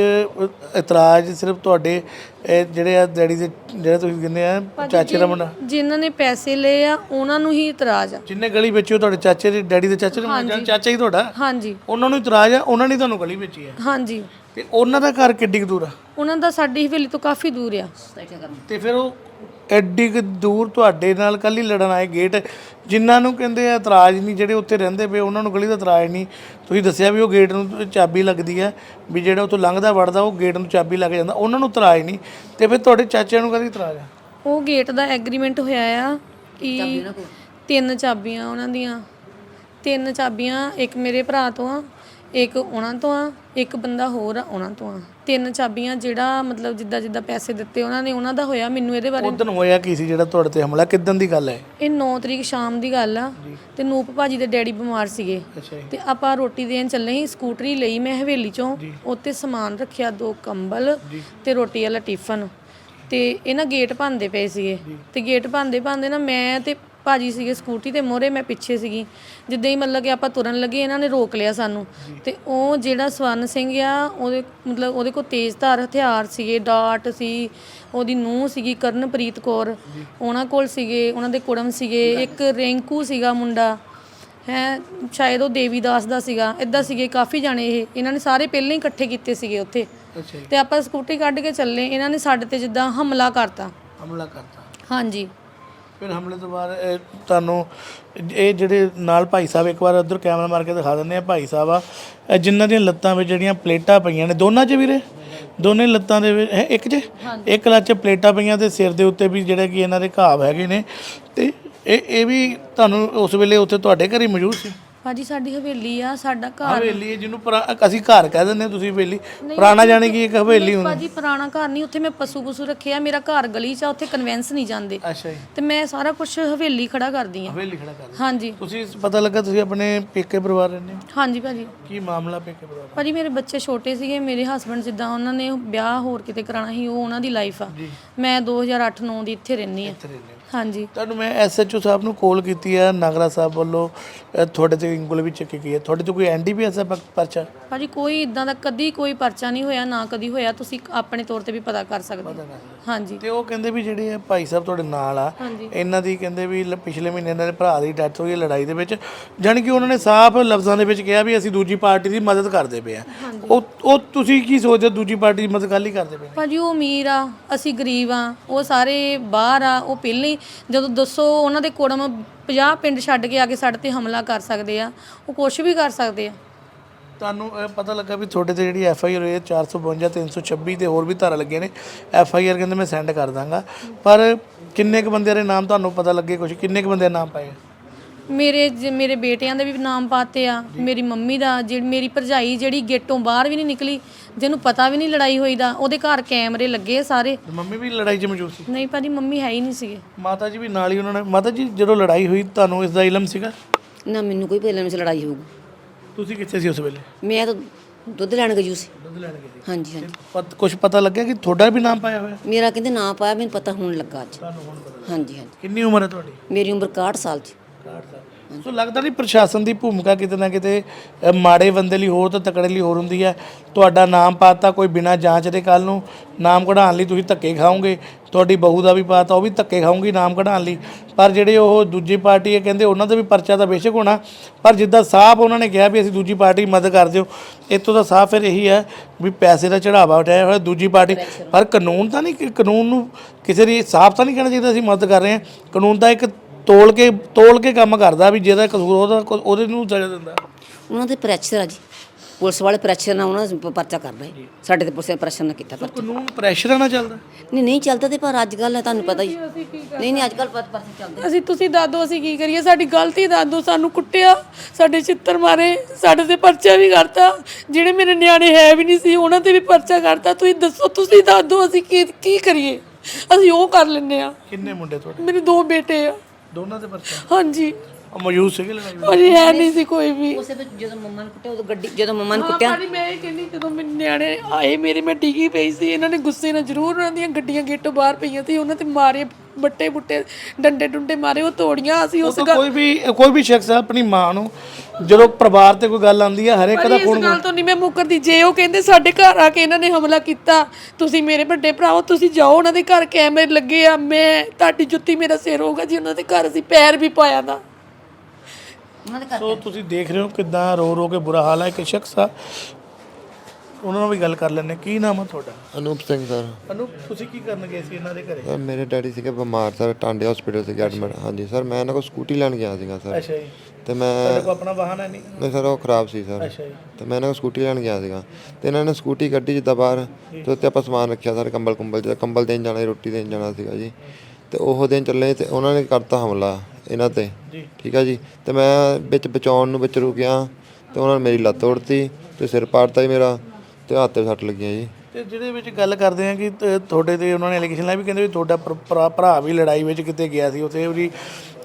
ਇਤਰਾਜ਼ ਸਿਰਫ ਤੁਹਾਡੇ ਇਹ ਜਿਹੜੇ ਆ ਡੈਡੀ ਦੇ ਜਿਹੜੇ ਤੁਸੀਂ ਕਹਿੰਦੇ ਆ ਚਾਚੇ ਦਾ ਮੁੰਡਾ? ਜਿਨ੍ਹਾਂ ਨੇ ਪੈਸੇ ਲਏ ਆ ਉਹਨਾਂ ਨੂੰ ਹੀ ਇਤਰਾਜ਼ ਆ। ਜਿੰਨੇ ਗਲੀ ਵੇਚੀ ਉਹ ਤੁਹਾਡੇ ਚਾਚੇ ਦੇ ਡੈਡੀ ਦੇ ਚਾਚੇ ਦੇ ਮੁੰਡੇ ਚਾਚਾ ਹੀ ਤੁਹਾਡਾ? ਹਾਂਜੀ। ਉਹਨਾਂ ਨੂੰ ਇਤਰਾਜ਼ ਆ ਉਹਨਾਂ ਨੇ ਤੁਹਾਨੂੰ ਗਲੀ ਵੇਚੀ ਹੈ ਹਾਂਜੀ। ਤੇ ਉਹਨਾਂ ਦਾ ਘਰ ਕਿੱਡੀ ਕੁ ਦੂਰ ਆ? ਉਹਨਾਂ ਦਾ ਸਾਡੀ ਹਵੇਲੀ ਤੋਂ ਕਾਫੀ ਦੂਰ ਆ। ਤੇ ਫਿਰ ਉਹ ਐਡੀ ਕੁ ਦੂਰ ਤੁਹਾਡੇ ਨਾਲ ਕੱਲੀ ਲੜਨ ਆਏ ਗੇਟ। ਜਿਨ੍ਹਾਂ ਨੂੰ ਕਹਿੰਦੇ ਆ ਇਤਰਾਜ਼ ਨਹੀਂ ਜਿਹੜੇ ਉੱਥੇ ਰਹਿੰਦੇ ਪਏ ਉਹਨਾਂ ਨੂੰ ਗਲੀ ਦਾ ਇਤਰਾਜ਼ ਨਹੀਂ। ਤੁਸੀਂ ਦੱਸਿਆ ਵੀ ਉਹ ਗੇਟ ਨੂੰ ਚਾਬੀ ਲੱਗਦੀ ਹੈ ਵੀ ਜਿਹੜਾ ਉੱਥੋਂ ਲੰਘਦਾ ਵੜਦਾ ਉਹ ਗੇਟ ਨੂੰ ਚਾਬੀ ਲੱਗ ਜਾਂਦਾ। ਉਹਨਾਂ ਨੂੰ ਇਤਰਾਜ਼ ਨਹੀਂ। ਤੇ ਫਿਰ ਤੁਹਾਡੇ ਚਾਚਿਆਂ ਨੂੰ ਕਦੀ ਇਤਰਾਜ਼ ਆ? ਉਹ ਗੇਟ ਦਾ ਐਗਰੀਮੈਂਟ ਹੋਇਆ ਆ ਕਿ ਤਿੰਨ ਚਾਬੀਆਂ ਉਹਨਾਂ ਦੀਆਂ। ਤਿੰਨ ਚਾਬੀਆਂ ਇੱਕ ਮੇਰੇ ਭਰਾ ਤੋਂ ਆ ਇੱਕ ਉਹਨਾਂ ਤੋਂ ਆ ਇੱਕ ਬੰਦਾ ਹੋਰ ਆ ਉਹਨਾਂ ਤੋਂ ਆ। ਤਿੰਨ ਚਾਬੀਆਂ ਜਿਹੜਾ ਮਤਲਬ ਜਿੱਦਾਂ ਜਿੱਦਾਂ ਪੈਸੇ ਦਿੱਤੇ ਉਹਨਾਂ ਨੇ ਉਹਨਾਂ ਦਾ ਹੋਇਆ ਮੈਨੂੰ ਇਹਦੇ ਬਾਰੇ। ਉਦੋਂ ਹੋਇਆ ਕੀ ਸੀ ਜਿਹੜਾ ਤੁਹਾਡੇ ਤੇ ਹਮਲਾ? ਕਿਦਾਂ ਦੀ ਗੱਲ ਹੈ? ਇਹ 9 ਤਰੀਕ ਸ਼ਾਮ ਦੀ ਗੱਲ ਆ। ਤੇ ਨੂਪ ਭਾਜੀ ਦੇ ਡੈਡੀ ਬਿਮਾਰ ਸੀਗੇ। ਤੇ ਆਪਾਂ ਰੋਟੀ ਦੇਣ ਚੱਲੇ ਸੀ ਸਕੂਟਰੀ ਲਈ ਮੈਂ ਹਵੇਲੀ ਚੋਂ। ਉੱਤੇ ਸਮਾਨ ਰੱਖਿਆ ਦੋ ਕੰਬਲ ਤੇ ਰੋਟੀ ਵਾਲਾ ਟਿਫਨ। ਤੇ ਇਹਨਾਂ ਗੇਟ ਭੰਦੇ ਪਏ ਸੀਗੇ। ਤੇ ਗੇਟ ਭੰਦੇ ਭੰਦੇ ਨਾ ਮੈਂ ਤੇ ਭਾਜੀ ਸੀਗੇ ਸਕੂਟੀ ਤੇ ਮੋਰੇ ਮੈਂ ਪਿੱਛੇ ਸੀਗੀ। ਜਿੱਦਾਂ ਹੀ ਮਤਲਬ ਕਿ ਆਪਾਂ ਤੁਰਨ ਲੱਗੇ ਇਹਨਾਂ ਨੇ ਰੋਕ ਲਿਆ ਸਾਨੂੰ। ਤੇ ਉਹ ਜਿਹੜਾ ਸਵਰਨ ਸਿੰਘ ਆ ਉਹਦੇ ਮਤਲਬ ਉਹਦੇ ਕੋਲ ਤੇਜ਼ਧਾਰ ਹਥਿਆਰ ਸੀਗੇ ਡਾਟ ਸੀ ਉਹਦੀ ਨੂੰਹ ਸੀਗੀ ਕਰਨਪ੍ਰੀਤ ਕੌਰ। ਉਹਨਾਂ ਕੋਲ ਸੀਗੇ ਉਹਨਾਂ ਦੇ ਕੁੜਮ ਸੀਗੇ ਇੱਕ ਰਿੰਕੂ ਸੀਗਾ ਮੁੰਡਾ। ਹੈ ਸ਼ਾਇਦ ਉਹ ਦੇਵੀਦਾਸ ਦਾ ਸੀਗਾ ਇਦਾਂ ਸੀਗੇ ਕਾਫੀ ਜਾਣੇ ਇਹ। ਇਹਨਾਂ ਨੇ ਸਾਰੇ ਪਹਿਲਾਂ ਹੀ ਇਕੱਠੇ ਕੀਤੇ ਸੀਗੇ ਉੱਥੇ। ਅੱਛਾ ਜੀ। ਤੇ ਆਪਾਂ ਸਕੂਟੀ ਕੱਢ ਕੇ ਚੱਲੇ ਇਹਨਾਂ ਨੇ ਸਾਡੇ ਤੇ ਜਿੱਦਾਂ ਹਮਲਾ ਕਰਤਾ। ਹਮਲਾ ਕਰਤਾ। ਹਾਂਜੀ। ਫਿਰ ਹਮਲੇ ਤੋਂ ਬਾਅਦ ਇਹ ਤੁਹਾਨੂੰ ਇਹ ਜਿਹੜੇ ਨਾਲ ਭਾਈ ਸਾਹਿਬ ਇੱਕ ਵਾਰ ਉਧਰ ਕੈਮਰਾ ਮਾਰ ਕੇ ਦਿਖਾ ਦਿੰਦੇ ਆ ਭਾਈ ਸਾਹਿਬ ਆ। ਇਹ ਜਿਨ੍ਹਾਂ ਦੀਆਂ ਲੱਤਾਂ ਵਿੱਚ ਜਿਹੜੀਆਂ ਪਲੇਟਾਂ ਪਈਆਂ ਨੇ ਦੋਨਾਂ 'ਚ ਵੀਰੇ? ਦੋਨੇ ਲੱਤਾਂ ਦੇ ਵਿੱਚ ਹੈ ਇੱਕ 'ਚ? ਇੱਕ ਲੱਤ 'ਚ ਪਲੇਟਾਂ ਪਈਆਂ ਤੇ ਸਿਰ ਦੇ ਉੱਤੇ ਵੀ ਜਿਹੜੇ ਕਿ ਇਹਨਾਂ ਦੇ ਘਾਵ ਹੈਗੇ ਨੇ। ਤੇ ਇਹ ਇਹ ਵੀ ਤੁਹਾਨੂੰ ਉਸ ਵੇਲੇ ਉੱਥੇ ਤੁਹਾਡੇ ਘਰ ਹੀ ਮੌਜੂਦ ਸੀ? ਭਾਜੀ ਸਾਡੀ ਹਵੇਲੀ ਆ ਸਾਡਾ ਘਰ। ਹਵੇਲੀ ਹੈ ਜਿਹਨੂੰ ਪੁਰਾ- ਅਸੀਂ ਘਰ ਕਹਿ ਦਿੰਦੇ ਹਾਂ ਤੁਸੀਂ ਹਵੇਲੀ। ਪੁਰਾਣਾ ਜਾਣੀ ਕਿ ਇੱਕ ਹਵੇਲੀ ਹੁੰਦੀ? ਭਾਜੀ ਪੁਰਾਣਾ ਘਰ ਨਹੀਂ ਉੱਥੇ ਮੈਂ ਪਸ਼ੂ ਪਸ਼ੂ ਰੱਖਿਆ ਮੇਰਾ ਘਰ ਗਲੀ 'ਚ ਆ ਉੱਥੇ ਕਨਵੈਂਸ ਨਹੀਂ ਜਾਂਦੇ। ਅੱਛਾ ਜੀ। ਤੇ ਮੈਂ ਸਾਰਾ ਕੁਝ ਹਵੇਲੀ ਖੜਾ ਕਰਦੀ ਆ ਹਵੇਲੀ ਖੜਾ ਕਰ ਹਾਂਜੀ। ਤੁਸੀਂ ਪਤਾ ਲੱਗਾ ਤੁਸੀਂ ਆਪਣੇ ਪੇਕੇ ਪਰਿਵਾਰ ਰਹਿੰਦੇ ਹੋ? ਹਾਂਜੀ ਭਾਜੀ। ਕੀ ਮਾਮਲਾ ਪੇਕੇ ਪਰਿਵਾਰ ਦਾ? ਭਾਜੀ ਮੇਰੇ ਬੱਚੇ ਛੋਟੇ ਸੀਗੇ ਮੇਰੇ ਹਸਬੰਡ ਜਿੱਦਾਂ ਉਹਨਾਂ ਨੇ ਵਿਆਹ ਹੋਰ ਕਿਤੇ ਕਰਾਉਣਾ ਸੀ ਉਹ ਉਹਨਾਂ ਦੀ ਲਾਈਫ ਆ। ਮੈਂ 2008-9 ਦੀ ਇੱਥੇ ਰਹਿੰਦੀ ਆ ਇੱਥੇ ਰਹਿੰਦੇ ਹੋ। ਹਾਂਜੀ। ਤੁਹਾਨੂੰ ਮੈਂ ਐਸਐਚਓ ਸਾਹਿਬ ਨੂੰ ਕਾਲ ਕੀਤੀ ਹੈ ਨਾਗਰਾ ਸਾਹਿਬ ਵੱਲੋਂ ਅ, ਤੁਹਾਡੇ ਤੇ ਉਂਗਲ ਵੀ ਚੱਕੀ ਗਈ ਹੈ। ਤੁਹਾਡੇ ਤੇ ਕੋਈ ਐਨਡੀਪੀਐਸ ਦਾ ਪ- ਪਰਚਾ? ਭਾਜੀ ਕੋਈ ਇਦਾਂ ਦਾ ਕਦੀ ਕੋਈ ਪਰਚਾ ਨਹੀਂ ਹੋਇਆ ਨਾ ਕਦੀ ਹੋਇਆ। ਤੁਸੀਂ ਆਪਣੇ ਤੌਰ ਤੇ ਵੀ ਪਤਾ ਕਰ ਸਕਦੇ ਹੋ। ਹਾਂਜੀ। ਤੇ ਉਹ ਕਹਿੰਦੇ ਵੀ ਜਿਹੜੇ ਇਹ ਭਾਈ ਸਾਹਿਬ ਤੁਹਾਡੇ ਨਾਲ ਆ ਹਾਂਜੀ। ਇਹਨਾਂ ਦੀ ਕਹਿੰਦੇ ਵੀ ਲ- ਪਿਛਲੇ ਮਹੀਨੇ ਇਹਨਾਂ ਦੇ ਭਰਾ ਦੀ ਡੈਥ ਹੋਈ ਹੈ ਲੜਾਈ ਦੇ ਵਿੱਚ। ਜਾਣੀ ਕਿ ਉਹਨਾਂ ਨੇ ਸਾਫ਼ ਲਫ਼ਜ਼ਾਂ ਦੇ ਵਿੱਚ ਕਿਹਾ ਵੀ ਅਸੀਂ ਦੂਜੀ ਪਾਰਟੀ ਦੀ ਮਦਦ ਕਰਦੇ ਪਏ ਆ ਉਹ ਉਹ ਤੁਸੀਂ ਕੀ ਸੋਚਦੇ ਹੋ ਦੂਜੀ ਪਾਰਟੀ ਦੀ ਮਦਦ ਕੱਲ ਹੀ ਕਰਦੇ ਪਏ ਨੇ? ਭਾਜੀ ਉਹ ਅਮੀਰ ਆ ਅਸੀਂ ਗਰੀਬ ਆ ਉਹ ਸਾਰੇ ਬਾਹਰ ਆ ਉਹ ਪਹਿਲਾਂ ਹੀ ਜਦੋਂ ਦੱਸੋ ਉਹਨਾਂ ਦੇ ਕੁੜਮ 50 ਪਿੰਡ ਛੱਡ ਕੇ ਆ ਕੇ ਸਾਡੇ ਤੇ ਹਮਲਾ ਕਰ ਸਕਦੇ ਆ ਉਹ ਕੁਝ ਵੀ ਕਰ ਸਕਦੇ ਆ। ਤੁਹਾਨੂੰ ਇਹ ਪਤਾ ਲੱਗਾ ਵੀ ਤੁਹਾਡੇ ਤੇ ਜਿਹੜੀ ਐਫ ਆਈ ਆਰ ਹੋਈ ਹੈ 452 326 ਤੇ ਹੋਰ ਵੀ ਧਾਰਾ ਲੱਗੀਆਂ ਨੇ। ਐਫ ਆਈ ਆਰ ਕਹਿੰਦੇ ਮੈਂ ਸੈਂਡ ਕਰ ਦਾਂਗਾ। ਪਰ ਕਿੰਨੇ ਕੁ ਬੰਦਿਆਂ ਦੇ ਨਾਮ ਤੁਹਾਨੂੰ ਪਤਾ ਲੱਗੇ ਕੁਝ ਕਿੰਨੇ ਕੁ ਬੰਦਿਆਂ ਦੇ ਨਾਮ ਪਾਏ ਮੇਰੇ ਜ- ਮੇਰੇ ਬੇਟਿਆਂ ਦੇ ਵੀ ਨਾਮ ਪਾਤੇ ਆ ਮੇਰੀ ਮੰਮੀ ਦਾ ਜਿਹੜੀ ਮੇਰੀ ਭਰਜਾਈ ਜਿਹੜੀ ਗੇਟੋਂ ਬਾਹਰ ਵੀ ਨਹੀਂ ਨਿਕਲੀ ਜਿਹਨੂੰ ਪਤਾ ਵੀ ਨਹੀਂ ਲੜਾਈ ਹੋਈ ਦਾ ਉਹਦੇ ਘਰ ਕੈਮਰੇ ਲੱਗੇ ਆ ਸਾਰੇ। ਤੇ ਮੰਮੀ ਵੀ ਲੜਾਈ 'ਚ ਮੌਜੂਦ ਸੀ? ਨਹੀਂ ਭਾਜੀ ਮੰਮੀ ਹੈ ਹੀ ਨਹੀਂ ਸੀਗੇ। ਮਾਤਾ ਜੀ ਵੀ ਨਾਲ ਹੀ ਉਹਨਾਂ ਨੇ ਮਾਤਾ ਜੀ ਜਦੋਂ ਲੜਾਈ ਹੋਈ ਤੁਹਾਨੂੰ ਇਸ ਦਾ ਇਲਮ ਸੀਗਾ? ਨਾ ਮੈਨੂੰ ਕੋਈ ਪਹਿਲਾਂ ਵਿੱਚ ਲੜਾਈ ਹੋਊਗੀ। ਤੁਸੀਂ ਕਿੱਥੇ ਸੀ ਉਸ ਵੇਲੇ? ਮੈਂ ਤਾਂ ਦੁੱਧ ਲੈਣ ਗਈ ਸੀ। ਦੁੱਧ ਲੈਣ ਗਏ ਸੀ। ਹਾਂਜੀ ਹਾਂਜੀ। ਪਤ ਕੁਝ ਪਤਾ ਲੱਗਿਆ ਕਿ ਤੁਹਾਡਾ ਵੀ ਨਾਮ ਪਾਇਆ ਹੋਇਆ? ਮੇਰਾ ਕਹਿੰਦੇ ਨਾਂ ਪਾਇਆ ਮੈਨੂੰ ਪਤਾ ਹੋਣ ਲੱਗਾ ਅੱਜ। ਤੁਹਾਨੂੰ ਹੁਣ ਪਤਾ ਹਾਂਜੀ ਹਾਂਜੀ। ਕਿੰਨੀ ਉਮਰ ਹੈ ਤੁਹਾਡੀ? ਮੇਰੀ ਉਮਰ 61 ਸਾਲ ਦੀ। 60 ਸਾਲ ਸੋ ਲੱਗਦਾ ਨਹੀਂ ਪ੍ਰਸ਼ਾਸਨ ਦੀ ਭੂਮਿਕਾ ਕਿਤੇ ਨਾ ਕਿਤੇ ਅ, ਮਾੜੇ ਬੰਦੇ ਲਈ ਹੋਰ ਤਾਂ ਤਕੜੇ ਲਈ ਹੋਰ ਹੁੰਦੀ ਹੈ। ਤੁਹਾਡਾ ਨਾਮ ਪਾਤਾ ਕੋਈ ਬਿਨਾਂ ਜਾਂਚ ਦੇ ਕੱਲ ਨੂੰ ਨਾਮ ਕਢਾਉਣ ਲਈ ਤੁਸੀਂ ਧੱਕੇ ਖਾਓਗੇ। ਤੁਹਾਡੀ ਬਹੂ ਦਾ ਵੀ ਪਾਤਾ ਉਹ ਵੀ ਧੱਕੇ ਖਾਊਗੀ ਨਾਮ ਕਢਾਉਣ ਲਈ। ਪਰ ਜਿਹੜੇ ਉਹ ਦੂਜੀ ਪਾਰਟੀ ਹੈ ਕਹਿੰਦੇ ਉਹਨਾਂ ਦਾ ਵੀ ਪਰਚਾ ਤਾਂ ਬੇਸ਼ੱਕ ਹੋਣਾ। ਪਰ ਜਿੱਦਾਂ ਸਾਫ਼ ਉਹਨਾਂ ਨੇ ਕਿਹਾ ਵੀ ਅਸੀਂ ਦੂਜੀ ਪਾਰਟੀ ਦੀ ਮਦਦ ਕਰ ਦਿਓ ਇੱਥੋਂ ਦਾ ਸਾਫ਼ ਫਿਰ ਇਹੀ ਹੈ ਵੀ ਪੈਸੇ ਦਾ ਚੜਾਵਾ ਉਠਾਇਆ ਹੋਇਆ ਦੂਜੀ ਪਾਰਟੀ। ਪਰ ਕਾਨੂੰਨ ਤਾਂ ਨਹੀਂ ਕਿ ਕਾਨੂੰਨ ਨੂੰ ਕਿਸੇ ਦੀ ਸਾਫ਼ ਤਾਂ ਨਹੀਂ ਕਹਿਣਾ ਚਾਹੀਦਾ ਅਸੀਂ ਮਦਦ ਕਰ ਰਹੇ ਹਾਂ। ਕਾਨੂੰਨ ਤਾਂ ਇੱਕ ਤੋਲ ਕੇ ਤੋਲ ਕੇ ਕੰਮ ਕਰਦਾ ਵੀ ਜਿਹਦਾ ਕਸੂਰ ਉਹਦਾ ਉਹਦੇ ਨੂੰ ਸਜ਼ਾ ਦਿੰਦਾ। ਉਹਨਾਂ ਦੇ ਪ੍ਰੈਸ਼ਰ ਆ ਜੀ। ਪੁਲਿਸ ਵਾਲੇ ਪ੍ਰੈਸ਼ਰ ਨਾਲ ਉਹਨਾਂ ਪ- ਪਰਚਾ ਕਰ ਰਹੇ ਸਾਡੇ ਤੇ ਪੁਲਿਸ ਨੇ ਪ੍ਰੈਸ਼ਰ ਨਾਲ ਕੀਤਾ ਪਰਚਾ। ਕਾਨੂੰਨ ਪ੍ਰੈਸ਼ਰ ਨਾਲ ਚੱਲਦਾ? ਨਹੀਂ ਨਹੀਂ ਚੱਲਦਾ ਤੇ ਪਰ ਅੱਜ ਕੱਲ ਤੁਹਾਨੂੰ ਪਤਾ ਹੀ। ਨਹੀਂ ਨਹੀਂ ਅੱਜ ਕੱਲ ਪਰਚੇ ਚੱਲਦੇ ਅਸੀਂ ਤੁਸੀਂ ਦਾਦੋ ਅਸੀਂ ਕੀ ਕਰੀਏ? ਸਾਡੀ ਗਲਤੀ ਦਾਦੋ ਸਾਨੂੰ ਕੁੱਟਿਆ ਸਾਡੇ ਚਿੱਤਰ ਮਾਰੇ ਸਾਡੇ ਤੇ ਪਰਚਾ ਵੀ ਕਰਤਾ। ਜਿਹੜੇ ਮੇਰੇ ਨਿਆਣੇ ਹੈ ਵੀ ਨਹੀਂ ਸੀ ਉਹਨਾਂ ਤੇ ਵੀ ਪਰਚਾ ਕਰਤਾ। ਤੁਸੀਂ ਦੱਸੋ ਤੁਸੀਂ ਦਾਦੋ ਅਸੀਂ ਕੀ ਕੀ ਕਰੀਏ? ਅਸੀਂ ਉਹ ਕਰ ਲੈਨੇ ਆ ਕਿੰਨੇ ਮੁੰਡੇ ਤੁਹਾਡੇ? ਮੇਰੇ ਦੋ ਬੇਟੇ ਆ। ਦੋਨਾਂ ਦੇ ਪਰਚਾ? ਹਾਂਜੀ। ਉਹ ਮੌਜੂਦ ਸੀਗੇ ਲੜਾਈ ਵਿੱਚ? ਅਜੇ ਹੈ ਨਹੀਂ ਸੀ ਕੋਈ ਵੀ। ਉਸੇ ਵਿੱਚ ਜਦੋਂ ਮੰਮਾ ਨੂੰ ਕੁੱਟਿਆ ਉਦੋਂ ਗੱਡੀ ਜਦੋਂ ਮੰਮਾ ਨੂੰ ਕੁੱਟਿਆ। ਭਾਜੀ ਮੈਂ ਇਹ ਕਹਿੰਦੀ ਜਦੋਂ ਮੇਰੇ ਨਿਆਣੇ ਆਏ ਮੇਰੇ ਮੈਂ ਡਿੱਗੀ ਪਈ ਸੀ। ਇਹਨਾਂ ਨੇ ਗੁੱਸੇ ਨਾਲ ਜ਼ਰੂਰ ਉਹਨਾਂ ਦੀਆਂ ਗੱਡੀਆਂ ਗੇਟੋਂ ਬਾਹਰ ਪਈਆਂ ਸੀ। ਉਹਨਾਂ ਤੇ ਮਾਰੇ ਬੱਟੇ ਬੁੱਟੇ ਡੰਡੇ ਡੁੰਡੇ ਮਾਰੇ ਉਹ ਤੋੜੀਆਂ ਅਸੀਂ ਉਸ ਉਹ ਤਾਂ ਕੋਈ ਵੀ ਕੋਈ ਵੀ ਸ਼ਖਸ ਆਪਣੀ ਮਾਂ ਨੂੰ ਜਦੋਂ ਪਰਿਵਾਰ ਤੇ ਕੋਈ ਗੱਲ ਆਉਂਦੀ ਹੈ ਹਰੇਕ ਦਾ ਭਾਜੀ, ਇਸ ਗੱਲ ਤੋਂ ਨਹੀਂ ਮੈਂ ਮੁੱਕਰਦੀ। ਜੇ ਉਹ ਕਹਿੰਦੇ ਸਾਡੇ ਘਰ ਆ ਕੇ ਇਹਨਾਂ ਨੇ ਹਮਲਾ ਕੀਤਾ ਤੁਸੀਂ ਮੇਰੇ ਵੱਡੇ ਭਰਾਓ ਤੁਸੀਂ ਜਾਓ ਉਹਨਾਂ ਦੇ ਘਰ ਕੈਮਰੇ ਲੱਗੇ ਆ। ਮੈਂ ਤੁਹਾਡੀ ਜੁੱਤੀ ਮੇਰਾ ਸਿਰ ਹੋਊਗਾ ਜੀ ਉਹਨਾਂ ਦੇ ਘਰ ਅਸੀਂ ਪੈਰ ਵੀ ਪਾਇਆ ਦਾ ਉਹਨਾਂ ਦੇ ਘਰ ਸੋ ਤੁਸੀਂ ਦੇਖ ਰਹੇ ਹੋ ਕਿਦਾਂ ਰੋ ਰੋ ਕੇ ਬੁਰਾ ਹਾਲ ਹੈ ਇੱਕ ਸ਼ਖਸ ਆ। ਉਹਨਾਂ ਨਾਲ ਵੀ ਗੱਲ ਕਰ ਲੈਣੇ ਕੀ ਨਾਮ ਆ ਤੁਹਾਡਾ? ਅਨੂਪ ਸਿੰਘ ਸਰ। ਅਨੂ ਤੁਸੀਂ ਕੀ ਕਰਨ ਗਏ ਸੀ ਇਹਨਾਂ ਦੇ ਘਰੇ? ਸਰ ਮੇਰੇ ਡੈਡੀ ਸੀਗੇ ਬਿਮਾਰ ਸਰ ਟਾਂਡੇ ਹਸਪੀਟਲ ਸੀਗੇ ਐਡਮਿਟ। ਹਾਂਜੀ ਸਰ ਮੈਂ ਇਹਨਾਂ ਕੋਲ ਸਕੂਟੀ ਲੈਣ ਗਿਆ ਸੀਗਾ ਸਰ। ਅੱਛਾ ਜੀ। ਤੇ ਮੈਂ ਤੁਹਾਡੇ ਕੋਲ ਆਪਣਾ ਵਾਹਨ ਹੈ ਨਹੀਂ? ਨਹੀਂ ਸਰ ਉਹ ਖਰਾਬ ਸੀ ਸਰ। ਅੱਛਾ ਜੀ। ਤੇ ਮੈਂ ਇਹਨਾਂ ਕੋਲ ਸਕੂਟੀ ਲੈਣ ਗਿਆ ਸੀਗਾ। ਤੇ ਇਹਨਾਂ ਨੇ ਸਕੂਟੀ ਕੱਢੀ ਜਿੱਦਾਂ ਬਾਹਰ ਤੇ ਉੱਤੇ ਆਪਾਂ ਸਮਾਨ ਰੱਖਿਆ ਸਰ ਕੰਬਲ ਕੁੰਬਲ ਜਿਹਾ ਕੰਬਲ ਦੇਣ ਜਾਣਾ ਸੀ, ਰੋਟੀ ਦੇਣ ਜਾਣਾ ਸੀਗਾ ਜੀ। ਤੇ ਉਹ ਦਿਨ ਚੱਲੇ ਤੇ ਉਹਨਾਂ ਨੇ ਕਰਤਾ ਹਮਲਾ। ਇਹਨਾਂ ਤੇ? ਠੀਕ ਆ ਜੀ। ਤੇ ਮੈਂ ਵਿੱਚ ਬਚਾਉਣ ਨੂੰ ਵਿੱਚ ਰੁਕਿਆ ਤੇ ਉਹਨਾਂ ਨੇ ਮੇਰੀ ਲੱਤ ਤੋੜਤੀ ਤੇ ਸਿਰ ਪਾੜਤਾ ਜੀ ਮੇਰਾ ਤੇ ਹੱਥ ਤੇ ਸੱਟ ਲੱਗੀਆਂ ਜੀ। ਤੇ ਜਿਹਦੇ ਵਿੱਚ ਗੱਲ ਕਰਦੇ ਆ ਕਿ ਤ- ਤੁਹਾਡੇ ਤੇ ਉਹਨਾਂ ਨੇ ਐਲੀਗੇਸ਼ਨ ਲਾਇਆ ਵੀ ਕਹਿੰਦੇ ਵੀ ਤੁਹਾਡਾ ਭਰ- ਭਰਾ ਭਰਾ ਵੀ ਲੜਾਈ ਵਿੱਚ ਕਿਤੇ ਗਿਆ ਸੀ ਉੱਥੇ ਉਹਦੀ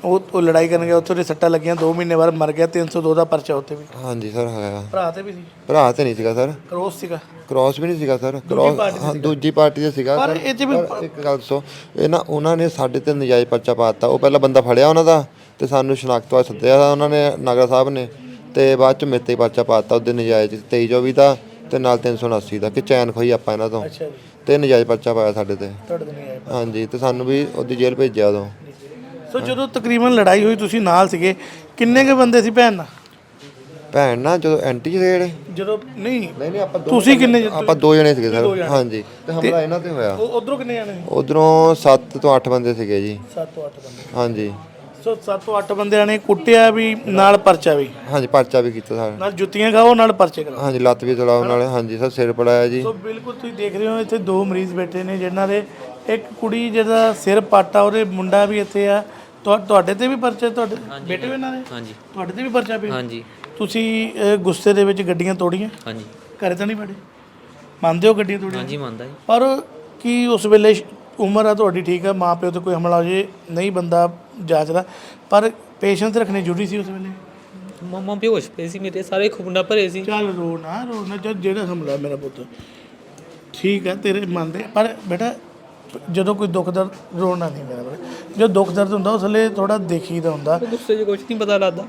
ਉਹ ਉਹ ਲੜਾਈ ਕਰਨ ਗਿਆ ਉੱਥੇ ਦੇ ਸੱਟਾਂ ਲੱਗੀਆਂ 2 ਮਹੀਨੇ ਬਾਅਦ ਮਰ ਗਿਆ 302 ਦਾ ਪਰਚਾ ਉੱਤੇ ਵੀ। ਹਾਂਜੀ ਸਰ ਹੈਗਾ ਭਰਾ ਤੇ ਵੀ ਸੀ। ਭਰਾ ਤੇ ਨਹੀਂ ਸੀਗਾ ਸਰ। ਕਰੋਸ ਸੀਗਾ। ਕ੍ਰਾਸ ਵੀ ਨਹੀਂ ਸੀਗਾ ਸਰ। ਕ੍ਰਾਸ ਹਾਂ ਦੂਜੀ ਪਾਰਟੀ ਦੇ ਸੀਗਾ ਪਰ। ਇਹ 'ਚ ਵੀ ਪਰ ਇੱਕ ਗੱਲ ਦੱਸੋ ਇਹ ਨਾ ਉਹਨਾਂ ਨੇ ਸਾਡੇ ਤੇ ਨਜਾਇਜ਼ ਪਰਚਾ ਪਾਤਾ ਉਹ ਪਹਿਲਾਂ ਬੰਦਾ ਫੜਿਆ ਉਹਨਾਂ ਦਾ ਤੇ ਸਾਨੂੰ ਸ਼ਨਾਖਤ ਵਾਸਤੇ ਸੱਦਿਆ ਉਹਨਾਂ ਨੇ ਨਗਰ ਸਾਹਿਬ ਨੇ। ਤੇ ਬਾਅਦ ਚ ਮੇਤੇ ਪਰਚਾ ਪਾਤਾ ਉਹਦੇ ਨਜਾਇਜ਼ 23 24 ਦਾ ਤੇ ਨਾਲ 379 ਦਾ ਕਿ ਚੈਨ ਖੋਈ ਆਪਾਂ ਇਹਨਾਂ ਤੋਂ। ਅੱਛਾ ਜੀ। ਤੇ ਨਜਾਇਜ਼ ਪਰਚਾ ਪਾਇਆ ਸਾਡੇ ਤੇ। ਤੁਹਾਡੇ ਨਹੀਂ ਆਇਆ ਹਾਂਜੀ ਤੇ ਸਾਨੂੰ ਵੀ ਉਹਦੀ ਜੇਲ੍ਹ ਭੇਜਿਆ ਉਦੋਂ। ਸੋ ਜਦੋਂ ਤਕਰੀਬਨ ਲੜਾਈ ਹੋਈ ਤੁਸੀਂ ਨਾਲ ਸੀਗੇ। ਕਿੰਨੇ ਕੇ ਬੰਦੇ ਸੀ ਭੈਣ ਨਾਲ? ਭੈਣ ਨਾ ਜਦੋਂ ਐਂਟੀ ਜਿਹੜੇ? ਜਦੋਂ ਨਹੀਂ। ਨਹੀਂ ਨਹੀਂ ਆਪਾਂ ਤੁਸੀਂ ਕਿੰਨੇ ਜ- ਆਪਾਂ ਦੋ ਜਣੇ ਸੀਗੇ ਸਰ। ਹਾਂਜੀ। ਤੇ ਹਮਲਾ ਇਹਨਾਂ ਤੇ ਹੋਇਆ। ਉਹ ਉਧਰੋਂ ਕਿੰਨੇ ਜਾਣੇ ਸੀ? ਉਧਰੋਂ 7 ਤੋਂ 8 ਬੰਦੇ ਸੀਗੇ ਜੀ। 7 ਤੋਂ 8 ਬੰਦੇ। ਹਾਂਜੀ। ਸੋ 7 ਤੋਂ 8 ਬੰਦਿਆਂ ਨੇ ਕੁੱਟਿਆ ਵੀ ਨਾਲ ਪਰਚਾ ਵੀ। ਹਾਂਜੀ ਪਰਚਾ ਵੀ ਕੀਤਾ ਸਰ ਨਾਲ ਜੁੱਤੀਆਂ ਖਾਓ ਨਾਲ ਪਰਚੇ ਕਰਾਓ। ਹਾਂਜੀ ਲੱਤ ਵੀ ਚਲਾਉਣ ਨਾਲੇ ਹਾਂਜੀ ਸਰ ਸਿਰ ਪੜਾਇਆ ਜੀ। ਸੋ ਬਿਲਕੁਲ ਤੁਸੀਂ ਦੇਖ ਰਹੇ ਹੋ ਇੱਥੇ ਦੋ ਮਰੀਜ਼ ਬੈਠੇ ਨੇ ਜਿਨ੍ਹਾਂ ਦੇ ਇੱਕ ਕੁੜੀ ਜਿਹਦਾ ਸਿਰ ਪਾਟਾ ਉਹਦੇ ਮੁੰਡਾ ਵੀ ਇੱਥੇ ਆ। ਤੁਹਾ- ਤੁਹਾਡੇ ਤੇ ਵੀ ਪਰਚਾ ਤੁਹਾਡੇ ਬੇਟੇ ਵੀ ਇਹਨਾਂ ਦੇ? ਹਾਂਜੀ। ਤੁਹਾਡੇ ਤੇ ਵੀ ਪਰਚਾ ਪਿਆ? ਹਾਂਜੀ। ਤੁਸੀਂ ਅਹ, ਗੁੱਸੇ ਦੇ ਵਿੱਚ ਗੱਡੀਆਂ ਤੋੜੀਆਂ? ਹਾਂਜੀ। ਘਰੇ ਤਾਂ ਨਹੀਂ ਬੜੇ ਮੰਨਦੇ ਹੋ ਗੱਡੀਆਂ ਤੋੜੀਆਂ? ਹਾਂਜੀ ਮੰਨਦਾ ਜੀ। ਪਰ ਕੀ ਉਸ ਵੇਲੇ ਸ਼- ਉਮਰ ਆ ਤੁਹਾਡੀ ਠੀਕ ਆ? ਮਾਂ ਪਿਓ ਤੇ ਕੋਈ ਹਮਲਾ ਹੋ ਜੇ ਨਹੀਂ ਬੰਦਾ ਜਾਂਚਦਾ ਪਰ ਪੇਸ਼ੈਂਸ ਰੱਖਣੀ ਜ਼ਰੂਰੀ ਸੀ ਉਸ ਵੇਲੇ? ਮੰਮਾ ਬੇਹੋਸ਼ ਪਏ ਸੀ ਮੇਰੇ ਸਾਰੇ ਖੂਨਾ ਭਰੇ ਸੀ। ਚੱਲ ਰੋ ਨਾ ਰੋ ਨਾ। ਜਿਹੜਾ ਹਮਲਾ ਮੇਰਾ ਪੁੱਤ। ਠੀਕ ਹੈ ਤੇਰੇ ਮੰਨਦੇ ਪਰ ਬੇਟਾ ਜਦੋਂ ਕੋਈ ਦੁੱਖ ਦਰਦ ਰੋਣਾ ਨਹੀਂ ਮੇਰਾ ਬੇਟਾ ਜਦੋਂ ਦੁੱਖ ਦਰਦ ਹੁੰਦਾ ਉਸ ਵੇਲੇ ਥੋੜਾ ਦੇਖੀਦਾ ਹੁੰਦਾ। ਗੁੱਸੇ 'ਚ ਕੁਝ ਨਹੀਂ ਪਤਾ ਲੱਗਦਾ।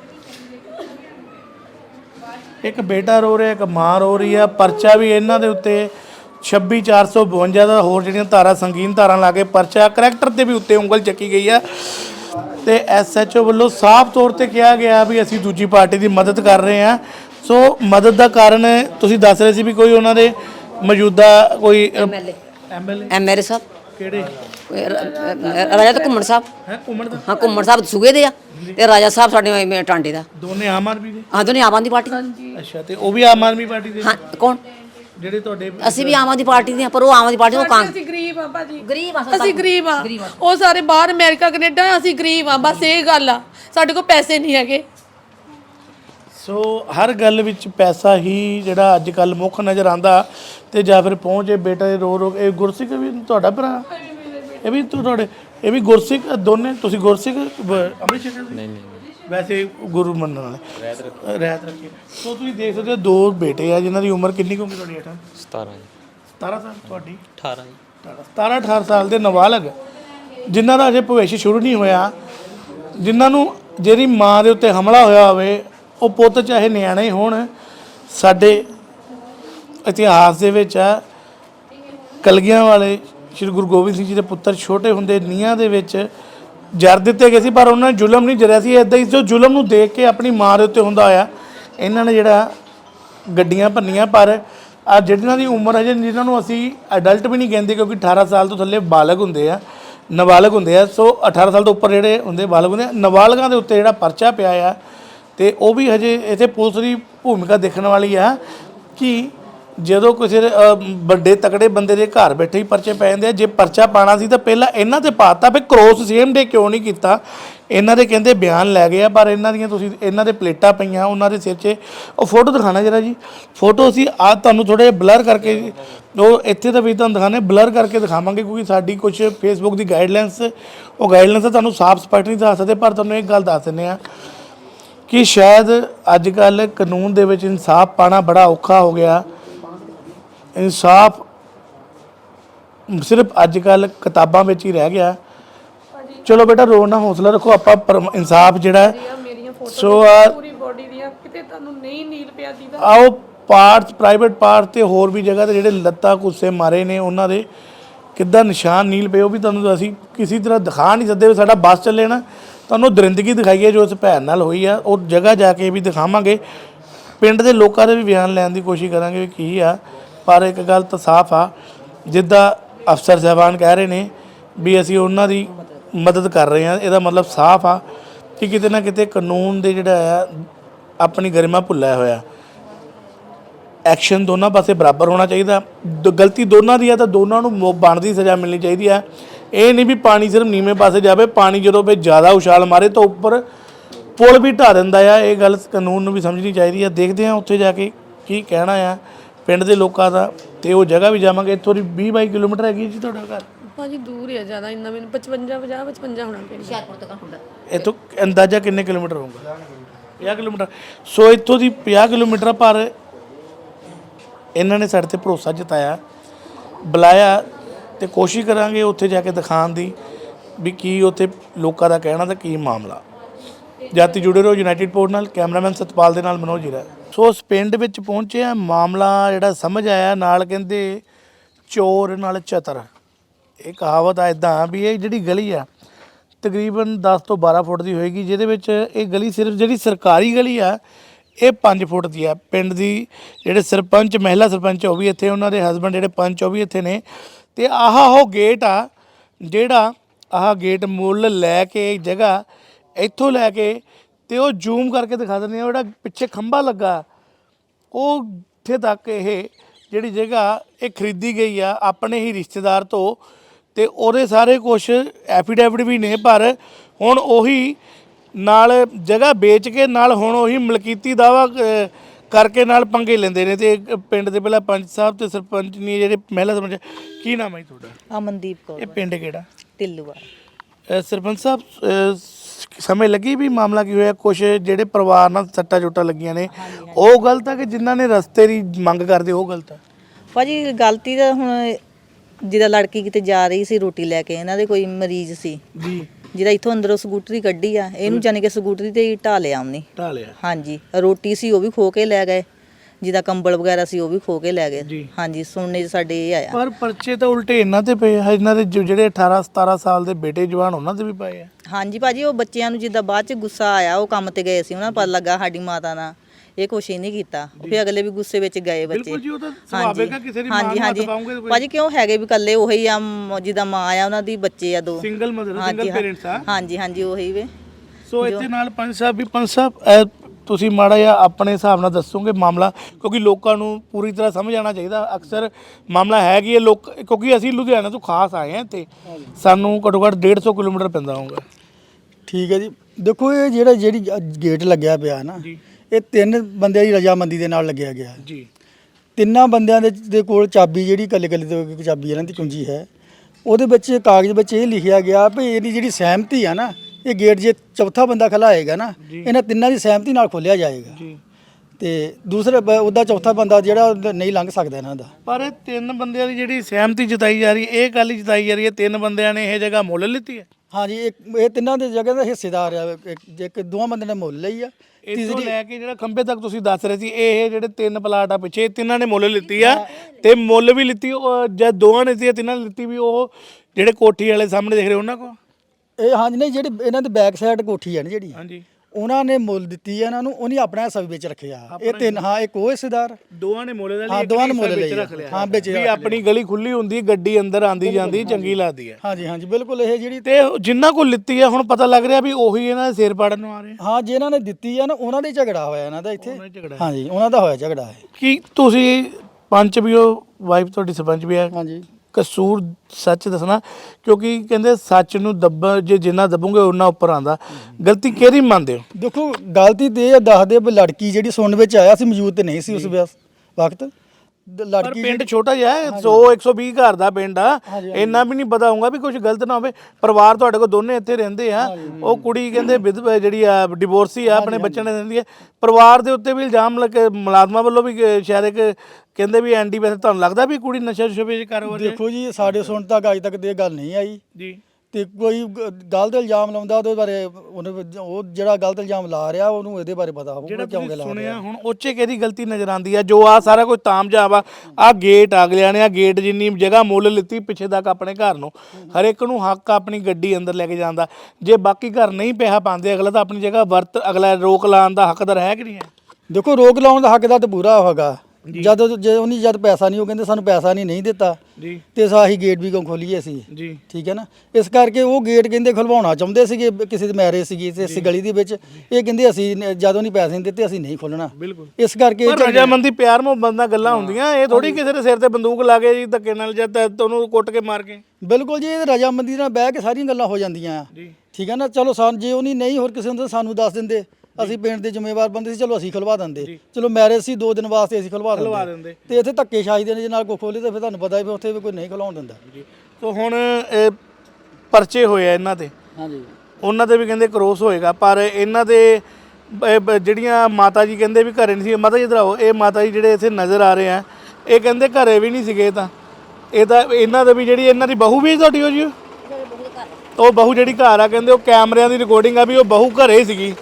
ਇੱਕ ਬੇਟਾ ਰੋ ਰਿਹਾ ਇੱਕ ਮਾਂ ਰੋ ਰਹੀ ਆ। ਪਰਚਾ ਵੀ ਇਹਨਾਂ ਦੇ ਉੱਤੇ 26452 ਦਾ ਹੋਰ ਜਿਹੜੀਆਂ ਧਾਰਾ ਸੰਗੀਨ ਧਾਰਾਂ ਲਾ ਕੇ ਪਰਚਾ ਕਰੈਕਟਰ ਤੇ ਵੀ ਉੱਤੇ ਉਂਗਲ ਚੱਕੀ ਗਈ ਆ। ਤੇ ਐਸਐਚਓ ਵੱਲੋਂ ਸਾਫ਼ ਤੌਰ ਤੇ ਕਿਹਾ ਗਿਆ ਵੀ ਅਸੀਂ ਦੂਜੀ ਪਾਰਟੀ ਦੀ ਮਦਦ ਕਰ ਰਹੇ ਹਾਂ। ਸੋ ਮਦਦ ਦਾ ਕਾਰਨ ਤੁਸੀਂ ਦੱਸ ਰਹੇ ਸੀ ਵੀ ਕੋਈ ਉਹਨਾਂ ਦੇ ਮੌਜੂਦਾ ਕੋਈ ਐਮਐਲਏ ਐਮਐਲਏ ਐਮਐਲਏ ਸਾਹਿਬ। ਕਿਹੜੇ? ਰ- ਰਾਜਾ ਤਾਂ ਘੁੰਮਣ ਸਾਹਿਬ। ਹੈ ਉਮਰ ਦਾ? ਹਾਂ ਘੁੰਮਣ ਸਾਹਿਬ ਸੂਗੇ ਦੇ ਆ। ਤੇ ਰਾਜਾ ਸਾਹਿਬ ਸਾਡੇ ਐਵੇਂ ਟਾਂਡੇ ਦਾ। ਦੋਨੇ ਆਮ ਆਦਮੀ ਦੇ? ਹਾਂ ਦੋਨੇ ਆਮ ਆਦਮੀ ਪਾਰਟੀ। ਅੱਛਾ ਤੇ ਉਹ ਵੀ ਆਮ ਆਦਮੀ ਪਾਰਟੀ ਦੇ? ਹਾਂ ਕੌਣ? ਜਿਹੜੇ ਤੁਹਾਡੇ ਅਸੀਂ ਵੀ ਆਮ ਆਦਮੀ ਪਾਰਟੀ ਦੇ ਹਾਂ ਪਰ ਉਹ ਆਮ ਆਦਮੀ ਪਾਰਟੀ ਉਹ ਕਾਂ ਅਸੀਂ ਗਰੀਬ ਆ ਭਾਜੀ। ਗਰੀਬ ਆ ਅਸੀਂ ਗਰੀਬ ਆ। ਉਹ ਸਾਰੇ ਬਾਹਰ ਅਮਰੀਕਾ ਕੈਨੇਡਾ ਅਸੀਂ ਗਰੀਬ ਆ ਬਸ ਇਹ ਗੱਲ ਆ। ਸਾਡੇ ਕੋਲ ਪੈਸੇ ਨਹੀਂ ਹੈਗੇ। ਸੋ ਹਰ ਗੱਲ ਵਿੱਚ ਪੈਸਾ ਹੀ ਜਿਹੜਾ ਅੱਜ ਕੱਲ ਮੁੱਖ ਨਜ਼ਰ ਆਂਦਾ ਤੇ ਜਾਂ ਫਿਰ ਪਹੁੰਚੇ ਬੇਟਾ ਇਹ ਰੋ ਰੋ ਇਹ ਗੁਰਸਿੱਖ ਵੀ ਤੁਹਾਡਾ ਭਰਾ? ਇਹ ਵੀ ਤੂੰ ਤੁਹਾਡੇ ਇਹ ਵੀ ਗੁਰਸਿੱਖ ਦੋਨੇ? ਤੁਸੀਂ ਗੁਰਸਿੱਖ ਬ- ਅੰਮ੍ਰਿਤ ਛਕਿਆ ਸੀ ਨਹੀਂ ਨਹੀਂ। ਵੈਸੇ ਗੁਰੂ ਮੰਨਣ ਵਾਲੇ। ਰਹਿਤ ਰੱਖੀ। ਸੋ ਤੁਸੀਂ ਦੇਖ ਸਕਦੇ ਹੋ ਦੋ ਬੇਟੇ ਆ ਜਿਨ੍ਹਾਂ ਦੀ ਉਮਰ ਕਿੰਨੀ ਕੁ ਹੋਗੀ ਤੁਹਾਡੀ ਅਠਾਂ 17 ਜੀ। 17 ਸਾਲ ਤੁਹਾਡੀ? 18 ਜੀ। 17 18 ਸਾਲ ਦੇ ਨਾਬਾਲਗ। ਜਿਨ੍ਹਾਂ ਦਾ ਅਜੇ ਭਵਿੱਖ ਸ਼ੁਰੂ ਨਹੀਂ ਹੋਇਆ ਜਿਨ੍ਹਾਂ ਨੂੰ ਜਿਹੜੀ ਮਾਂ ਦੇ ਉੱਤੇ ਹਮਲਾ ਹੋਇਆ ਹੋਵੇ ਉਹ ਪੁੱਤ ਚਾਹੇ ਨਿਆਣੇ ਹੋਣ, ਸਾਡੇ ਇਤਿਹਾਸ ਦੇ ਵਿੱਚ ਆ, ਕਲਗੀਆਂ ਵਾਲੇ ਸ੍ਰੀ ਗੁਰੂ ਗੋਬਿੰਦ ਸਿੰਘ ਜੀ ਦੇ ਪੁੱਤਰ ਛੋਟੇ ਹੁੰਦੇ ਨੀਹਾਂ ਦੇ ਵਿੱਚ ਜਰ ਦਿੱਤੇ ਗਏ ਸੀ, ਪਰ ਉਹਨਾਂ ਨੇ ਜ਼ੁਲਮ ਨਹੀਂ ਜਰਿਆ ਸੀ। ਇਦਾਂ ਹੀ ਜੋ ਜ਼ੁਲਮ ਨੂੰ ਦੇਖ ਕੇ ਆਪਣੀ ਮਾਂ ਦੇ ਉੱਤੇ ਹੁੰਦਾ ਹੋਇਆ, ਇਹਨਾਂ ਨੇ ਜਿਹੜਾ ਗੱਡੀਆਂ ਭੰਨੀਆਂ, ਪਰ ਆ ਜਿਹੜਿਆਂ ਦੀ ਉਮਰ ਹਜੇ ਜਿਨ੍ਹਾਂ ਨੂੰ ਅਸੀਂ ਅਡਲਟ ਵੀ ਨਹੀਂ ਕਹਿੰਦੇ, ਕਿਉਂਕਿ 18 ਸਾਲ ਤੋਂ ਥੱਲੇ ਬਾਲਗ ਹੁੰਦੇ ਆ, ਨਾਬਾਲਗ ਹੁੰਦੇ ਆ। ਸੋ 18 ਸਾਲ ਤੋਂ ਉੱਪਰ ਜਿਹੜੇ ਹੁੰਦੇ ਬਾਲਗ ਹੁੰਦੇ ਆ, ਨਾਬਾਲਗਾਂ ਦੇ ਉੱਤੇ ਜਿਹੜਾ ਪਰਚਾ ਪਿਆ ਆ ਤੇ ਉਹ ਵੀ ਹਜੇ ਇੱਥੇ ਪੁਲਿਸ ਦੀ ਭੂਮਿਕਾ ਦੇਖਣ ਵਾਲੀ ਆ ਕਿ ਜਦੋਂ ਕਿਸੇ ਦੇ, ਅ, ਵੱਡੇ ਤਕੜੇ ਬੰਦੇ ਦੇ ਘਰ ਬੈਠੇ ਹੀ ਪਰਚੇ ਪੈ ਜਾਂਦੇ ਆ ਜੇ ਪਰਚਾ ਪਾਣਾ ਸੀ ਤਾਂ ਪਹਿਲਾਂ ਇਹਨਾਂ ਤੇ ਪਾਤਾ ਵੀ ਕ੍ਰੋਸ ਸੇਮ ਡੇ ਕਿਉਂ ਨਹੀਂ ਕੀਤਾ? ਇਹਨਾਂ ਦੇ ਕਹਿੰਦੇ ਬਿਆਨ ਲੈ ਗਏ ਆ ਪਰ ਇਹਨਾਂ ਦੀਆਂ ਤੁਸੀਂ ਇਹਨਾਂ ਦੇ ਪਲੇਟਾਂ ਪਈਆਂ ਉਹਨਾਂ ਦੇ ਸਿਰ 'ਚ ਉਹ ਫੋਟੋ ਦਿਖਾਣਾ ਜਰਾ ਜੀ। ਫੋਟੋ ਅਸੀਂ ਆ ਤੁਹਾਨੂੰ ਥੋੜੇ ਬਲਰ ਕਰਕੇ ਉਹ ਇੱਥੇ ਤਾਂ ਵੀ ਤੁਹਾਨੂੰ ਦਿਖਾਣੇ ਬਲਰ ਕਰਕੇ ਦਿਖਾਵਾਂਗੇ ਕਿਉਂਕਿ ਸਾਡੀ ਕੁਝ ਫੇਸਬੁੱਕ ਦੀ ਗਾਈਡਲਾਈਨਸ ਉਹ ਗਾਈਡਲਾਈਨਸ ਤੁਹਾਨੂੰ ਸਾਫ਼ ਸਪਸ਼ਟ ਨਹੀਂ ਦੱਸ ਸਕਦੇ ਪਰ ਤੁਹਾਨੂੰ ਇੱਕ ਗੱਲ ਦੱਸ ਦਿੰਦੇ ਆ ਕਿ ਸ਼ਾਇਦ ਅੱਜ ਕੱਲ ਕਾਨੂੰਨ ਦੇ ਵਿੱਚ ਇਨਸਾਫ ਪਾਣਾ ਬੜਾ ਔਖਾ ਹੋ ਗਿਆ। ਇਨਸਾਫ ਸਿਰਫ ਅੱਜ ਕੱਲ ਕਿਤਾਬਾਂ ਵਿੱਚ ਹੀ ਰਹਿ ਗਿਆ। ਚਲੋ ਬੇਟਾ ਰੋ ਨਾ ਹੌਸਲਾ ਰੱਖੋ ਆਪਾਂ ਇਨਸਾਫ ਜਿਹੜਾ ਸੋ ਆ ਪੂਰੀ ਬੋਡੀ ਦੀਆਂ ਕਿਤੇ ਤੁਹਾਨੂੰ ਨਹੀਂ ਨੀਲ ਪਿਆ ਦੀਦਾ। ਆਓ ਪਾਰਟਸ ਪ੍ਰਾਈਵੇਟ ਪਾਰਟ ਤੇ ਹੋਰ ਵੀ ਜਗ੍ਹਾ ਤੇ ਜਿਹੜੇ ਲੱਤਾਂ ਕੁੱਸੇ ਮਾਰੇ ਨੇ ਉਹਨਾਂ ਦੇ ਕਿੱਦਾਂ ਨਿਸ਼ਾਨ ਨੀਲ ਪਏ ਉਹ ਵੀ ਤੁਹਾਨੂੰ ਅਸੀਂ ਕਿਸੇ ਤਰ੍ਹਾਂ ਦਿਖਾ ਨਹੀਂ ਸਕਦੇ ਸਾਡਾ ਬੱਸ ਚੱਲੇ ਨਾ। ਤੁਹਾਨੂੰ ਦਰਿੰਦਗੀ ਦਿਖਾਈਏ ਜੋ ਇਸ ਭੈਣ ਨਾਲ ਹੋਈ ਆ। ਉਹ ਜਗ੍ਹਾ ਜਾ ਕੇ ਵੀ ਦਿਖਾਵਾਂਗੇ। ਪਿੰਡ ਦੇ ਲੋਕਾਂ ਦੇ ਵੀ ਬਿਆਨ ਲੈਣ ਦੀ ਕੋਸ਼ਿਸ਼ ਕਰਾਂਗੇ ਵੀ ਕੀ ਆ। ਪਰ ਇੱਕ ਗੱਲ ਤਾਂ ਸਾਫ਼ ਆ, ਜਿੱਦਾਂ ਅਫਸਰ ਸਾਹਿਬਾਨ ਕਹਿ ਰਹੇ ਨੇ ਵੀ ਅਸੀਂ ਉਹਨਾਂ ਦੀ ਮਦਦ ਕਰ ਰਹੇ ਹਾਂ। ਇਹਦਾ ਮਤਲਬ ਸਾਫ਼ ਆ ਕਿ ਕਿਤੇ ਨਾ ਕਿਤੇ ਕਾਨੂੰਨ ਦੇ ਜਿਹੜਾ ਆ, ਆਪਣੀ ਗਰਿਮਾ ਭੁੱਲਿਆ ਹੋਇਆ। ਐਕਸ਼ਨ ਦੋਨਾਂ ਪਾਸੇ ਬਰਾਬਰ ਹੋਣਾ ਚਾਹੀਦਾ। ਦ- ਗਲਤੀ ਦੋਨਾਂ ਦੀ ਆ ਤਾਂ ਦੋਨਾਂ ਨੂੰ ਬਣਦੀ ਸਜ਼ਾ ਮਿਲਣੀ ਚਾਹੀਦੀ ਆ। ਇਹ ਨਹੀਂ ਵੀ ਪਾਣੀ ਸਿਰਫ ਨੀਵੇਂ ਪਾਸੇ ਜਾਵੇ ਪਾਣੀ ਜਦੋਂ ਵੀ ਜ਼ਿਆਦਾ ਉਛਾਲ ਮਾਰੇ ਤਾਂ ਉੱਪਰ ਪੁਲ ਵੀ ਢਾ ਦਿੰਦਾ ਆ। ਇਹ ਗੱਲ ਕਾਨੂੰਨ ਨੂੰ ਵੀ ਸਮਝਣੀ ਚਾਹੀਦੀ ਆ। ਦੇਖਦੇ ਆ ਉੱਥੇ ਜਾ ਕੇ ਕੀ ਕਹਿਣਾ ਆ ਪਿੰਡ ਦੇ ਲੋਕਾਂ ਦਾ ਤੇ ਉਹ ਜਗ੍ਹਾ ਵੀ ਜਾਵਾਂਗੇ। ਇੱਥੋਂ ਦੀ 20 22 ਕਿਲੋਮੀਟਰ ਹੈਗੀ ਜੀ ਤੁਹਾਡਾ ਘਰ? ਭਾਜੀ ਦੂਰ ਹੀ ਆ ਜ਼ਿਆਦਾ। ਇੰਨਾ ਮੈਨੂੰ 55 50 55 ਹੋਣਾ ਪੈਂਦਾ ਇੱਥੋਂ ਅੰਦਾਜ਼ਾ ਕਿੰਨੇ ਕਿਲੋਮੀਟਰ ਹੋਊਗਾ? 50 ਕਿਲੋਮੀਟਰ। ਸੋ ਇੱਥੋਂ ਦੀ 50 ਕਿਲੋਮੀਟਰ ਪਰ ਇਹਨਾਂ ਨੇ ਸਾਡੇ ਤੇ ਭਰੋਸਾ ਜਤਾਇਆ ਬੁਲਾਇਆ ਤੇ ਕੋਸ਼ਿਸ਼ ਕਰਾਂਗੇ ਉੱਥੇ ਜਾ ਕੇ ਦਿਖਾਉਣ ਦੀ ਵੀ ਕੀ ਉੱਥੇ ਲੋਕਾਂ ਦਾ ਕਹਿਣਾ ਤੇ ਕੀ ਮਾਮਲਾ। ਜਾਤੀ ਜੁੜੇ ਰਹੋ ਯੂਨਾਈਟਿਡ ਪੋਰਟ ਨਾਲ ਕੈਮਰਾਮੈਨ ਸਤਪਾਲ ਦੇ ਨਾਲ ਮਨੋਜ ਜੀਰਾ ਸੋ ਉਸ ਪਿੰਡ ਵਿੱਚ ਪਹੁੰਚਿਆ ਮਾਮਲਾ ਜਿਹੜਾ ਸਮਝ ਆਇਆ, ਨਾਲ ਕਹਿੰਦੇ ਚੋਰ, ਨਾਲ ਚਤਰ। ਇਹ ਕਹਾਵਤ ਆ ਇਦਾਂ ਵੀ ਇਹ ਜਿਹੜੀ ਗਲੀ ਆ, ਤਕਰੀਬਨ 10 ਤੋਂ 12 ਫੁੱਟ ਦੀ ਹੋਏਗੀ, ਜਿਹਦੇ ਵਿੱਚ ਇਹ ਗਲੀ ਸਿਰਫ ਜਿਹੜੀ ਸਰਕਾਰੀ ਗਲੀ ਆ, ਇਹ 5 ਫੁੱਟ ਦੀ ਆ। ਪਿੰਡ ਦੀ ਜਿਹੜੇ ਸਰਪੰਚ, ਮਹਿਲਾ ਸਰਪੰਚ ਉਹ ਵੀ ਇੱਥੇ, ਉਹਨਾਂ ਦੇ ਹਸਬੰਡ ਜਿਹੜੇ ਪੰਚ ਉਹ ਵੀ ਇੱਥੇ ਨੇ। ਤੇ ਆਹ ਉਹ ਗੇਟ ਆ ਜਿਹੜਾ ਆਹ ਗੇਟ ਮੁੱਲ ਲੈ ਕੇ ਜਗ੍ਹਾ ਇੱਥੋਂ ਲੈ ਕੇ ਤੇ ਉਹ ਜ਼ੂਮ ਕਰਕੇ ਦਿਖਾ ਦਿੰਦੇ ਆ ਜਿਹੜਾ ਪਿੱਛੇ ਖੰਭਾ ਲੱਗਾ, ਉਹ ਇੱਥੇ ਤੱਕ ਇਹ ਜਿਹੜੀ ਜਗ੍ਹਾ ਇਹ ਖਰੀਦੀ ਗਈ ਆ ਆਪਣੇ ਹੀ ਰਿਸ਼ਤੇਦਾਰ ਤੋਂ ਤੇ ਉਹਦੇ ਸਾਰੇ ਕੁਝ ਐਫੀਡੈਵਿਟ ਵੀ ਨੇ, ਪਰ ਹੁਣ ਉਹੀ ਨਾਲ ਜਗ੍ਹਾ ਵੇਚ ਕੇ ਨਾਲ ਹੁਣ ਉਹੀ ਮਲਕੀਤੀ ਦਾਵਾ ਕਰਕੇ ਨਾਲ ਪੰਗੇ ਲੈਂਦੇ ਨੇ ਤੇ ਪਿੰਡ ਦੇ ਪਹਿਲਾਂ ਪੰਚ ਸਾਹਿਬ ਤੇ ਸਰਪੰਚ ਨੇ ਜਿਹੜੇ ਮਹਿਲਾ ਸਰਪੰਚ ਕੀ ਨਾਮ ਹੈ ਜੀ ਤੁਹਾਡਾ? ਅਮਨਦੀਪ ਕੌਰ ਇਹ ਪਿੰਡ ਕਿਹੜਾ? ਢਿੱਲੂਆ ਅ, ਸਰਪੰਚ ਸਾਹਿਬ ਅ, ਸ- ਸਮੇਂ ਲੱਗੀ ਵੀ ਮਾਮਲਾ ਕੀ ਹੋਇਆ? ਕੁਝ ਜਿਹੜੇ ਪਰਿਵਾਰ ਨਾਲ ਸੱਟਾ ਚੋਟਾ ਲੱਗੀਆਂ ਨੇ ਉਹ ਗਲਤ ਆ ਕਿ ਜਿਨ੍ਹਾਂ ਨੇ ਰਸਤੇ ਦੀ ਮੰਗ ਕਰਦੇ ਉਹ ਗਲਤ ਆ? ਭਾਜੀ ਗਲਤੀ ਤਾਂ ਹੁਣ ਜਿਹਦਾ ਲੜਕੀ ਕਿਤੇ ਜਾ ਰਹੀ ਸੀ ਰੋਟੀ ਲੈ ਕੇ ਇਹਨਾਂ ਦੇ ਕੋਈ ਮਰੀਜ਼ ਸੀ। ਜੀ। ਜਿਹਦਾ ਇੱਥੋਂ ਅੰਦਰੋਂ ਸਕੂਟਰੀ ਕੱਢੀ ਆ ਇਹਨੂੰ ਜਾਨੀ ਕਿ ਸਕੂਟਰੀ ਤੇ ਹੀ ਢਾ ਲਿਆ ਉਹਨੇ। ਢਾਲਿਆ ਹਾਂਜੀ ਰੋਟੀ ਸੀ ਉਹ ਵੀ ਖੋ ਕੇ ਲੈ ਗਏ ਜਿਹਦਾ ਕੰਬਲ ਵਗੈਰਾ ਸੀ ਉਹ ਵੀ ਖੋ ਕੇ ਲੈ ਗਏ। ਹਾਂਜੀ ਸੁਣਨੇ 'ਚ ਸਾਡੇ ਇਹ ਆਇਆ। ਪਰ ਪਰਚੇ ਤਾਂ ਉਲਟੇ ਇਹਨਾਂ ਤੇ ਪਏ ਆ ਇਹਨਾਂ ਦੇ ਜੋ- ਜਿਹੜੇ 18 17 ਸਾਲ ਦੇ ਬੇਟੇ ਜਵਾਨ ਉਹਨਾਂ ਤੇ ਵੀ ਪਏ ਆ। ਹਾਂਜੀ ਭਾਜੀ ਉਹ ਬੱਚਿਆਂ ਨੂੰ ਜਿੱਦਾਂ ਬਾਅਦ ਚ ਗੁੱਸਾ ਆਇਆ ਉਹ ਕੰਮ ਤੇ ਗਏ ਸੀ ਉਹਨਾਂ ਨੂੰ ਪਤਾ ਲੱਗਾ ਸਾਡੀ ਮਾਤਾ ਨਾਲ। ਇਹ ਕੁਛ ਹੀ ਨਹੀਂ ਕੀਤਾ। ਫਿਰ ਅਗਲੇ ਵੀ ਗੁੱਸੇ ਵਿੱਚ ਗਏ ਬੱਚੇ। ਬਿਲਕੁਲ ਜੀ ਉਹ ਤਾਂ ਸੁਭਾਵਿਕ ਆ ਕਿਸੇ ਦੀ ਮਾਂ ਨੂੰ ਹੱਥ ਪਾਉਂਗੇ ਤਾਂ ਕੋਈ ਭਾਜੀ ਕਿਉਂ ਹੈਗੇ ਵੀ ਕੱਲੇ ਉਹੀ ਆ ਜਿੱਦਾਂ ਮਾਂ ਆ ਉਹਨਾਂ ਦੀ ਬੱਚੇ ਆ ਦੋ। ਸਿੰਗਲ ਮਦਰ ਸਿੰਗਲ ਪੇਰੈਂਟਸ ਆ। ਹਾਂਜੀ ਹਾਂਜੀ ਉਹੀ ਵੇ। ਸੋ ਇੱਥੇ ਨਾਲ ਪੰਜ ਸਾਹਿਬ ਵੀ ਪੰਜ ਸਾਹਿਬ ਤੁਸੀਂ ਮਾੜਾ ਜਿਹਾ ਆਪਣੇ ਹਿਸਾਬ ਨਾਲ ਦੱਸੋਗੇ ਮਾਮਲਾ ਕਿਉਂਕਿ ਲੋਕਾਂ ਨੂੰ ਪੂਰੀ ਤਰ੍ਹਾਂ ਸਮਝ ਆਉਣਾ ਚਾਹੀਦਾ। ਅਕਸਰ ਮਾਮਲਾ ਹੈ ਕਿ ਇਹ ਲੋਕ ਕਿਉਂਕਿ ਅਸੀਂ ਲੁਧਿਆਣਾ ਤੋਂ ਖਾਸ ਆਏ ਹਾਂ ਇੱਥੇ। ਸਾਨੂੰ ਘੱਟੋ ਘੱਟ 150 ਕਿਲੋਮੀਟਰ ਪੈਂਦਾ ਹੋਊਗਾ। ਠੀਕ ਹੈ ਜੀ। ਦੇਖੋ ਇਹ ਜਿਹੜਾ ਜਿਹੜੀ ਗੇਟ ਲੱਗਿਆ ਪਿਆ ਨਾ ਇਹ ਤਿੰਨ ਬੰਦਿਆਂ ਦੀ ਰਜਾਮੰਦੀ ਦੇ ਨਾਲ ਲੱਗਿਆ ਗਿਆ। ਜੀ। ਤਿੰਨਾਂ ਬੰਦਿਆਂ ਦੇ ਦੇ ਕੋਲ ਚਾਬੀ ਜਿਹੜੀ ਕੱਲੇ ਕੱਲੇ ਦੀ ਚਾਬੀ ਇਹਨਾਂ ਦੀ ਕੁੰਜੀ ਹੈ। ਉਹਦੇ ਵਿੱਚ ਕਾਗਜ਼ ਵਿੱਚ ਇਹ ਲਿਖਿਆ ਗਿਆ ਵੀ ਇਹਦੀ ਜਿਹੜੀ ਸਹਿਮਤੀ ਆ ਨਾ ਇਹ ਗੇਟ ਜੇ ਚੌਥਾ ਬੰਦਾ ਖਲਾਏਗਾ ਨਾ ਇਹਨਾਂ ਤਿੰਨਾਂ ਦੀ ਸਹਿਮਤੀ ਨਾਲ ਖੋਲਿਆ ਜਾਏਗਾ। ਜੀ। ਤੇ ਦੂਸਰੇ ਬ- ਉਹਦਾ ਚੌਥਾ ਬੰਦਾ ਜਿਹੜਾ ਉਹ ਨਹੀਂ ਲੰਘ ਸਕਦਾ ਇਹਨਾਂ ਦਾ। ਪਰ ਇਹ ਤਿੰਨ ਬੰਦਿਆਂ ਦੀ ਜਿਹੜੀ ਸਹਿਮਤੀ ਜਤਾਈ ਜਾ ਰਹੀ ਹੈ ਇਹ ਗੱਲ ਹੀ ਜਤਾਈ ਜਾ ਰਹੀ ਹੈ ਤਿੰਨ ਬੰਦਿਆਂ ਨੇ ਇਹ ਜਗ੍ਹਾ ਮੁੱਲ ਲਿੱਤੀ ਹੈ। ਹਾਂਜੀ ਇੱਕ ਇਹ ਤਿੰਨਾਂ ਦੇ ਜਗ੍ਹਾ ਦਾ ਹਿੱਸੇਦਾਰ ਆ ਇੱਕ ਇੱਕ ਦੋਵਾਂ ਬੰਦੇ ਨੇ ਮੁੱਲ ਲਈ ਆ। ਇਥੋਂ ਲੈ ਕੇ ਜਿਹੜਾ ਖੰਬੇ ਤੱਕ ਤੁਸੀਂ ਦੱਸ ਰਹੇ ਸੀ ਇਹ ਜਿਹੜੇ ਤਿੰਨ ਪਲਾਟ ਆ ਪਿੱਛੇ ਇਹ ਤਿੰਨਾਂ ਨੇ ਮੁੱਲ ਲਿੱਤੀ ਆ। ਤੇ ਮੁੱਲ ਵੀ ਲਿੱਤੀ ਉਹ ਜਦ ਦੋਵਾਂ ਨੇ ਸੀ ਤਿੰਨਾਂ ਨੇ ਲਿੱਤੀ ਵੀ ਉਹ ਜਿਹੜੇ ਕੋਠੀ ਵਾਲੇ ਸਾਹਮਣੇ ਦੇਖ ਰਹੇ ਉਹਨਾਂ ਕੋ ਇਹ ਹਾਂਜੀ ਨਹੀਂ ਜਿਹੜੀ ਇਹਨਾਂ ਦੇ ਬੈਕ ਸਾਈਡ ਕੋਠੀ ਹੈ ਨਾ ਜਿਹੜੀ। ਹਾਂਜੀ। ਉਹਨਾਂ ਨੇ ਮੁੱਲ ਦਿੱਤੀ ਹੈ ਇਹਨਾਂ ਨੂੰ ਉਹਨੇ ਆਪਣਾ ਹਿੱਸਾ ਵੀ ਵਿੱਚ ਰੱਖਿਆ। ਇਹ ਤਿੰਨ ਹਾਂ ਇੱਕ ਉਹ ਹਿੱਸੇਦਾਰ। ਦੋਵਾਂ ਨੇ ਮੁੱਲ ਲੈ ਲਈ ਹਾਂ, ਦੋਵਾਂ ਨੇ ਮੁੱਲ ਵਿੱਚ ਲਈ ਹਾਂ, ਵਿੱਚ ਵੀ ਆਪਣੀ ਗਲੀ ਖੁੱਲੀ ਹੁੰਦੀ ਗੱਡੀ ਅੰਦਰ ਆਂਦੀ ਜਾਂਦੀ ਚੰਗੀ ਲੱਗਦੀ ਹੈ ਹਾਂਜੀ ਹਾਂਜੀ ਬਿਲਕੁਲ ਇਹ ਜਿਹੜੀ ਤੇ ਜਿੰਨਾ ਕੋ ਲਿੱਤੀ ਆ ਹੁਣ ਪਤਾ ਲੱਗ ਰਿਹਾ ਵੀ ਉਹੀ ਇਹਨਾਂ ਦੇ ਸਿਰ ਪਾੜਨ ਨੂੰ ਆ ਰਹੇ ਆ। ਹਾਂ ਜਿਨ੍ਹਾਂ ਨੇ ਦਿੱਤੀ ਹੈ ਨਾ ਉਹਨਾਂ ਦੇ ਝਗੜਾ ਹੋਇਆ ਇਹਨਾਂ ਦਾ ਇੱਥੇ। ਉਹਨਾਂ ਦਾ ਝਗੜਾ। ਹਾਂਜੀ ਉਹਨਾਂ ਦਾ ਹੋਇਆ ਝਗੜਾ ਹੈ ਕੀ ਤੁਸੀਂ ਪੰਚ ਵੀ ਹੋ ਵਾਈਫ ਤੁਹਾਡੀ ਸਰਪੰਚ ਵੀ ਹੈ ਹਾਂਜੀ। ਕਸੂਰ ਸੱਚ ਦੱਸਣਾ ਕਿਉਂਕਿ ਕਹਿੰਦੇ ਸੱਚ ਨੂੰ ਦੱਬ ਜੇ ਜਿੰਨਾ ਦੱਬੋਗੇ ਉਹਨਾਂ ਉੱਪਰ ਆਂਦਾ ਗਲਤੀ ਕਿਹਦੀ ਮੰਨਦੇ ਹੋ? ਦੇਖੋ ਗਲਤੀ ਤੇ ਇਹ ਦੱਸਦੇ ਵੀ ਲੜਕੀ ਜਿਹੜੀ ਸੁਣਨ ਵਿੱਚ ਆਇਆ ਸੀ ਮੌਜੂਦ ਤੇ ਨਹੀਂ ਸੀ ਉਸ ਵਕਤ। ਪਰ ਲੜਕੀ ਪਿੰਡ ਛੋਟਾ ਜਿਹਾ ਹੈ 100 120 ਘਰ ਦਾ ਪਿੰਡ ਆ। ਇੰਨਾ ਵੀ ਨਹੀਂ ਪਤਾ ਹੋਊਗਾ ਵੀ ਕੁਝ ਗਲਤ ਨਾ ਹੋਵੇ। ਪਰਿਵਾਰ ਤੁਹਾਡੇ ਕੋਲ ਦੋਨੇ ਇੱਥੇ ਰਹਿੰਦੇ ਆ। ਉਹ ਕੁੜੀ ਕਹਿੰਦੇ ਵਿਧਵਾ ਜਿਹੜੀ ਆ ਡਿਵੋਰਸੀ ਆ ਆਪਣੇ ਬੱਚਿਆਂ ਨੇ ਰਹਿੰਦੀ ਹੈ ਪਰਿਵਾਰ ਦੇ ਉੱਤੇ ਵੀ ਇਲਜ਼ਾਮ ਲੱਗੇ ਮੁਲਾਜ਼ਮਾਂ ਵੱਲੋਂ ਵੀ ਕਿ ਸ਼ਾਇਦ ਇੱਕ ਕਹਿੰਦੇ ਵੀ ਐਂਡੀ ਵੈਸੇ ਤੁਹਾਨੂੰ ਲੱਗਦਾ ਵੀ ਕੁੜੀ ਨਸ਼ਾ ਛੁਪੇ ਚ ਕਾਰੋਬਾਰ ਹੈ ਦੇਖੋ ਜੀ ਸਾਡੇ ਸੁਣ ਤੱਕ ਅਜੇ ਤੱਕ ਤੇ ਇਹ ਗੱਲ ਨਹੀਂ ਆਈ। ਜੀ। ਤੇ ਕੋਈ ਗ- ਗਲਤ ਇਲਜ਼ਾਮ ਲਾਉਂਦਾ ਉਹਦੇ ਬਾਰੇ ਉਹਨੇ ਉਹ ਜਿਹੜਾ ਗਲਤ ਇਲਜ਼ਾਮ ਲਾ ਰਿਹਾ ਉਹਨੂੰ ਇਹਦੇ ਬਾਰੇ ਪਤਾ ਹੋਊਗਾ ਜਿਹੜਾ ਕਿਉਂ ਤੁਸੀਂ ਲਾ ਸੁਣਿਆ ਰਿਹਾ। ਹੁਣ ਉੱਚੇ ਕਿਹਦੀ ਗਲਤੀ ਨਜ਼ਰ ਆਂਦੀ ਆ ਜੋ ਆ ਸਾਰਾ ਕੁਝ ਤਾਮਝਾਮ ਆ ਆ ਗੇਟ ਅਗਲਿਆਂ ਨੇ ਆ ਗੇਟ ਜਿੰਨੀ ਜਗ੍ਹਾ ਮੁੱਲ ਲਿੱਤੀ ਪਿੱਛੇ ਤੱਕ ਆਪਣੇ ਘਰ ਨੂੰ ਹਰ ਇੱਕ ਨੂੰ ਹੱਕ ਆ ਆਪਣੀ ਗੱਡੀ ਅੰਦਰ ਲੈ ਕੇ ਜਾਂਦਾ ਜੇ ਬਾਕੀ ਘਰ ਨਹੀਂ ਪੈਸਾ ਪਾਉਂਦੇ ਅਗਲਾ ਤਾਂ ਆਪਣੀ ਜਗ੍ਹਾ ਵਰਤ ਅਗਲਾ ਰੋਕ ਲਾਉਣ ਦਾ ਹੱਕਦਾਰ ਹੈ ਕਿ ਨਹੀਂ ਹੈ? ਦੇਖੋ ਰੋਕ ਲਾਉਣ ਦਾ ਹੱਕ ਦਾ ਤਾਂ ਪੂਰਾ ਹੋਗਾ। ਜਦ ਉਹ- ਜੇ ਉਹਨੀ ਜਦ ਪੈਸਾ ਨਹੀਂ ਉਹ ਕਹਿੰਦੇ ਸਾਨੂੰ ਪੈਸਾ ਨਹੀਂ ਨਹੀਂ ਦਿੱਤਾ। ਜੀ। ਤੇ ਸਾਹੀ ਗੇਟ ਵੀ ਕਿਉਂ ਖੋਲੀਏ ਅਸੀਂ? ਜੀ। ਠੀਕ ਹੈ ਨਾ? ਇਸ ਕਰਕੇ ਉਹ ਗੇਟ ਕਹਿੰਦੇ ਖੁਲਵਾਉਣਾ ਚਾਹੁੰਦੇ ਸੀਗੇ ਬ- ਕਿਸੇ ਦੀ ਮੈਰਿਜ ਸੀਗੀ ਤੇ ਇਸ ਗਲੀ ਦੇ ਵਿੱਚ। ਇਹ ਕਹਿੰਦੇ ਅਸੀਂ ਨ- ਜਦੋਂ ਨਹੀਂ ਪੈਸੇ ਨਹੀਂ ਦਿੱਤੇ ਅਸੀਂ ਨਹੀਂ ਖੋਲਣਾ ਬਿਲਕੁਲ। ਇਸ ਕਰਕੇ ਪਰ ਰਜਾਮੰਦੀ ਪਿਆਰ ਮੁਹੱਬਤ ਨਾਲ ਗੱਲਾਂ ਹੁੰਦੀਆਂ। ਇਹ ਥੋੜੀ ਕਿਸੇ ਦੇ ਸਿਰ ਤੇ ਬੰਦੂਕ ਲਾ ਕੇ ਜੀ ਧੱਕੇ ਨਾਲ ਜਾਂ ਤਾਂ ਉਹਨੂੰ ਕੁੱਟ ਕੇ ਮਾਰ ਕੇ। ਬਿਲਕੁਲ ਜੀ ਇਹ ਰਜਾਮੰਦੀ ਨਾਲ ਬਹਿ ਕੇ ਸਾਰੀਆਂ ਗੱਲਾਂ ਹੋ ਜਾਂਦੀਆਂ ਆ। ਜੀ। ਠੀਕ ਹੈ ਨਾ? ਚਲੋ ਸਾਨ ਜੇ ਉਹਨੀ ਨਹੀਂ ਹੋਰ ਕਿਸੇ ਹੁੰਦੇ ਸਾਨੂੰ ਦੱਸ ਦਿੰਦੇ। ਅਸੀਂ ਪਿੰਡ ਦੇ ਜ਼ਿੰਮੇਵਾਰ ਬੰਦੇ ਸੀ ਚਲੋ ਅਸੀਂ ਖੁਲਵਾ ਦਿੰਦੇ। ਚਲੋ ਮੈਰਿਜ ਸੀ ਦੋ ਦਿਨ ਵਾਸਤੇ ਅਸੀਂ ਖੁਲਵਾ ਦਿੰਦੇ। ਤੇ ਇੱਥੇ ਧੱਕੇ ਸ਼ਾਹੀ ਦੇ ਨਾਲ ਕੋਈ ਖੋਲੇ ਤਾਂ ਫਿਰ ਤੁਹਾਨੂੰ ਪਤਾ ਹੀ ਵੀ ਉੱਥੇ ਵੀ ਕੋਈ ਨਹੀਂ ਖੁਲਾਉਣ ਦਿੰਦਾ। ਸੋ ਹੁਣ ਇਹ ਪਰਚੇ ਹੋਏ ਆ ਇਹਨਾਂ ਤੇ ਹਾਂਜੀ। ਉਹਨਾਂ ਤੇ ਵੀ ਕਹਿੰਦੇ ਕ੍ਰੋਸ ਹੋਏਗਾ ਪਰ ਇਹਨਾਂ ਦੇ ਜਿਹੜੀਆਂ ਮਾਤਾ ਜੀ ਕਹਿੰਦੇ ਵੀ ਘਰੇ ਨਹੀਂ ਸੀ ਮਾਤਾ ਜੀ ਇਧਰ ਆਓ ਇਹ ਮਾਤਾ ਜੀ ਜਿਹੜੇ ਇੱਥੇ ਨਜ਼ਰ ਆ ਰਹੇ ਆ ਇਹ ਕਹਿੰਦੇ ਘਰੇ ਵੀ ਨਹੀਂ ਸੀਗੇ ਤਾਂ। ਇਹ ਤਾਂ ਇਹਨਾਂ ਦੇ ਵੀ ਜਿਹੜੀ ਇਹਨਾਂ ਦੀ ਬਹੂ ਵੀ ਤੁਹਾਡੀ ਹੋ ਜੀ? ਉਹ ਬਹੂ ਜਿਹੜੀ ਘਰ ਆ ਕਹਿੰਦੇ ਉਹ ਕੈਮਰਿਆਂ ਦੀ ਰਿਕਾਰਡਿੰਗ ਆ ਵੀ ਉਹ ਬਹੂ ਘਰੇ ਸੀਗੀ।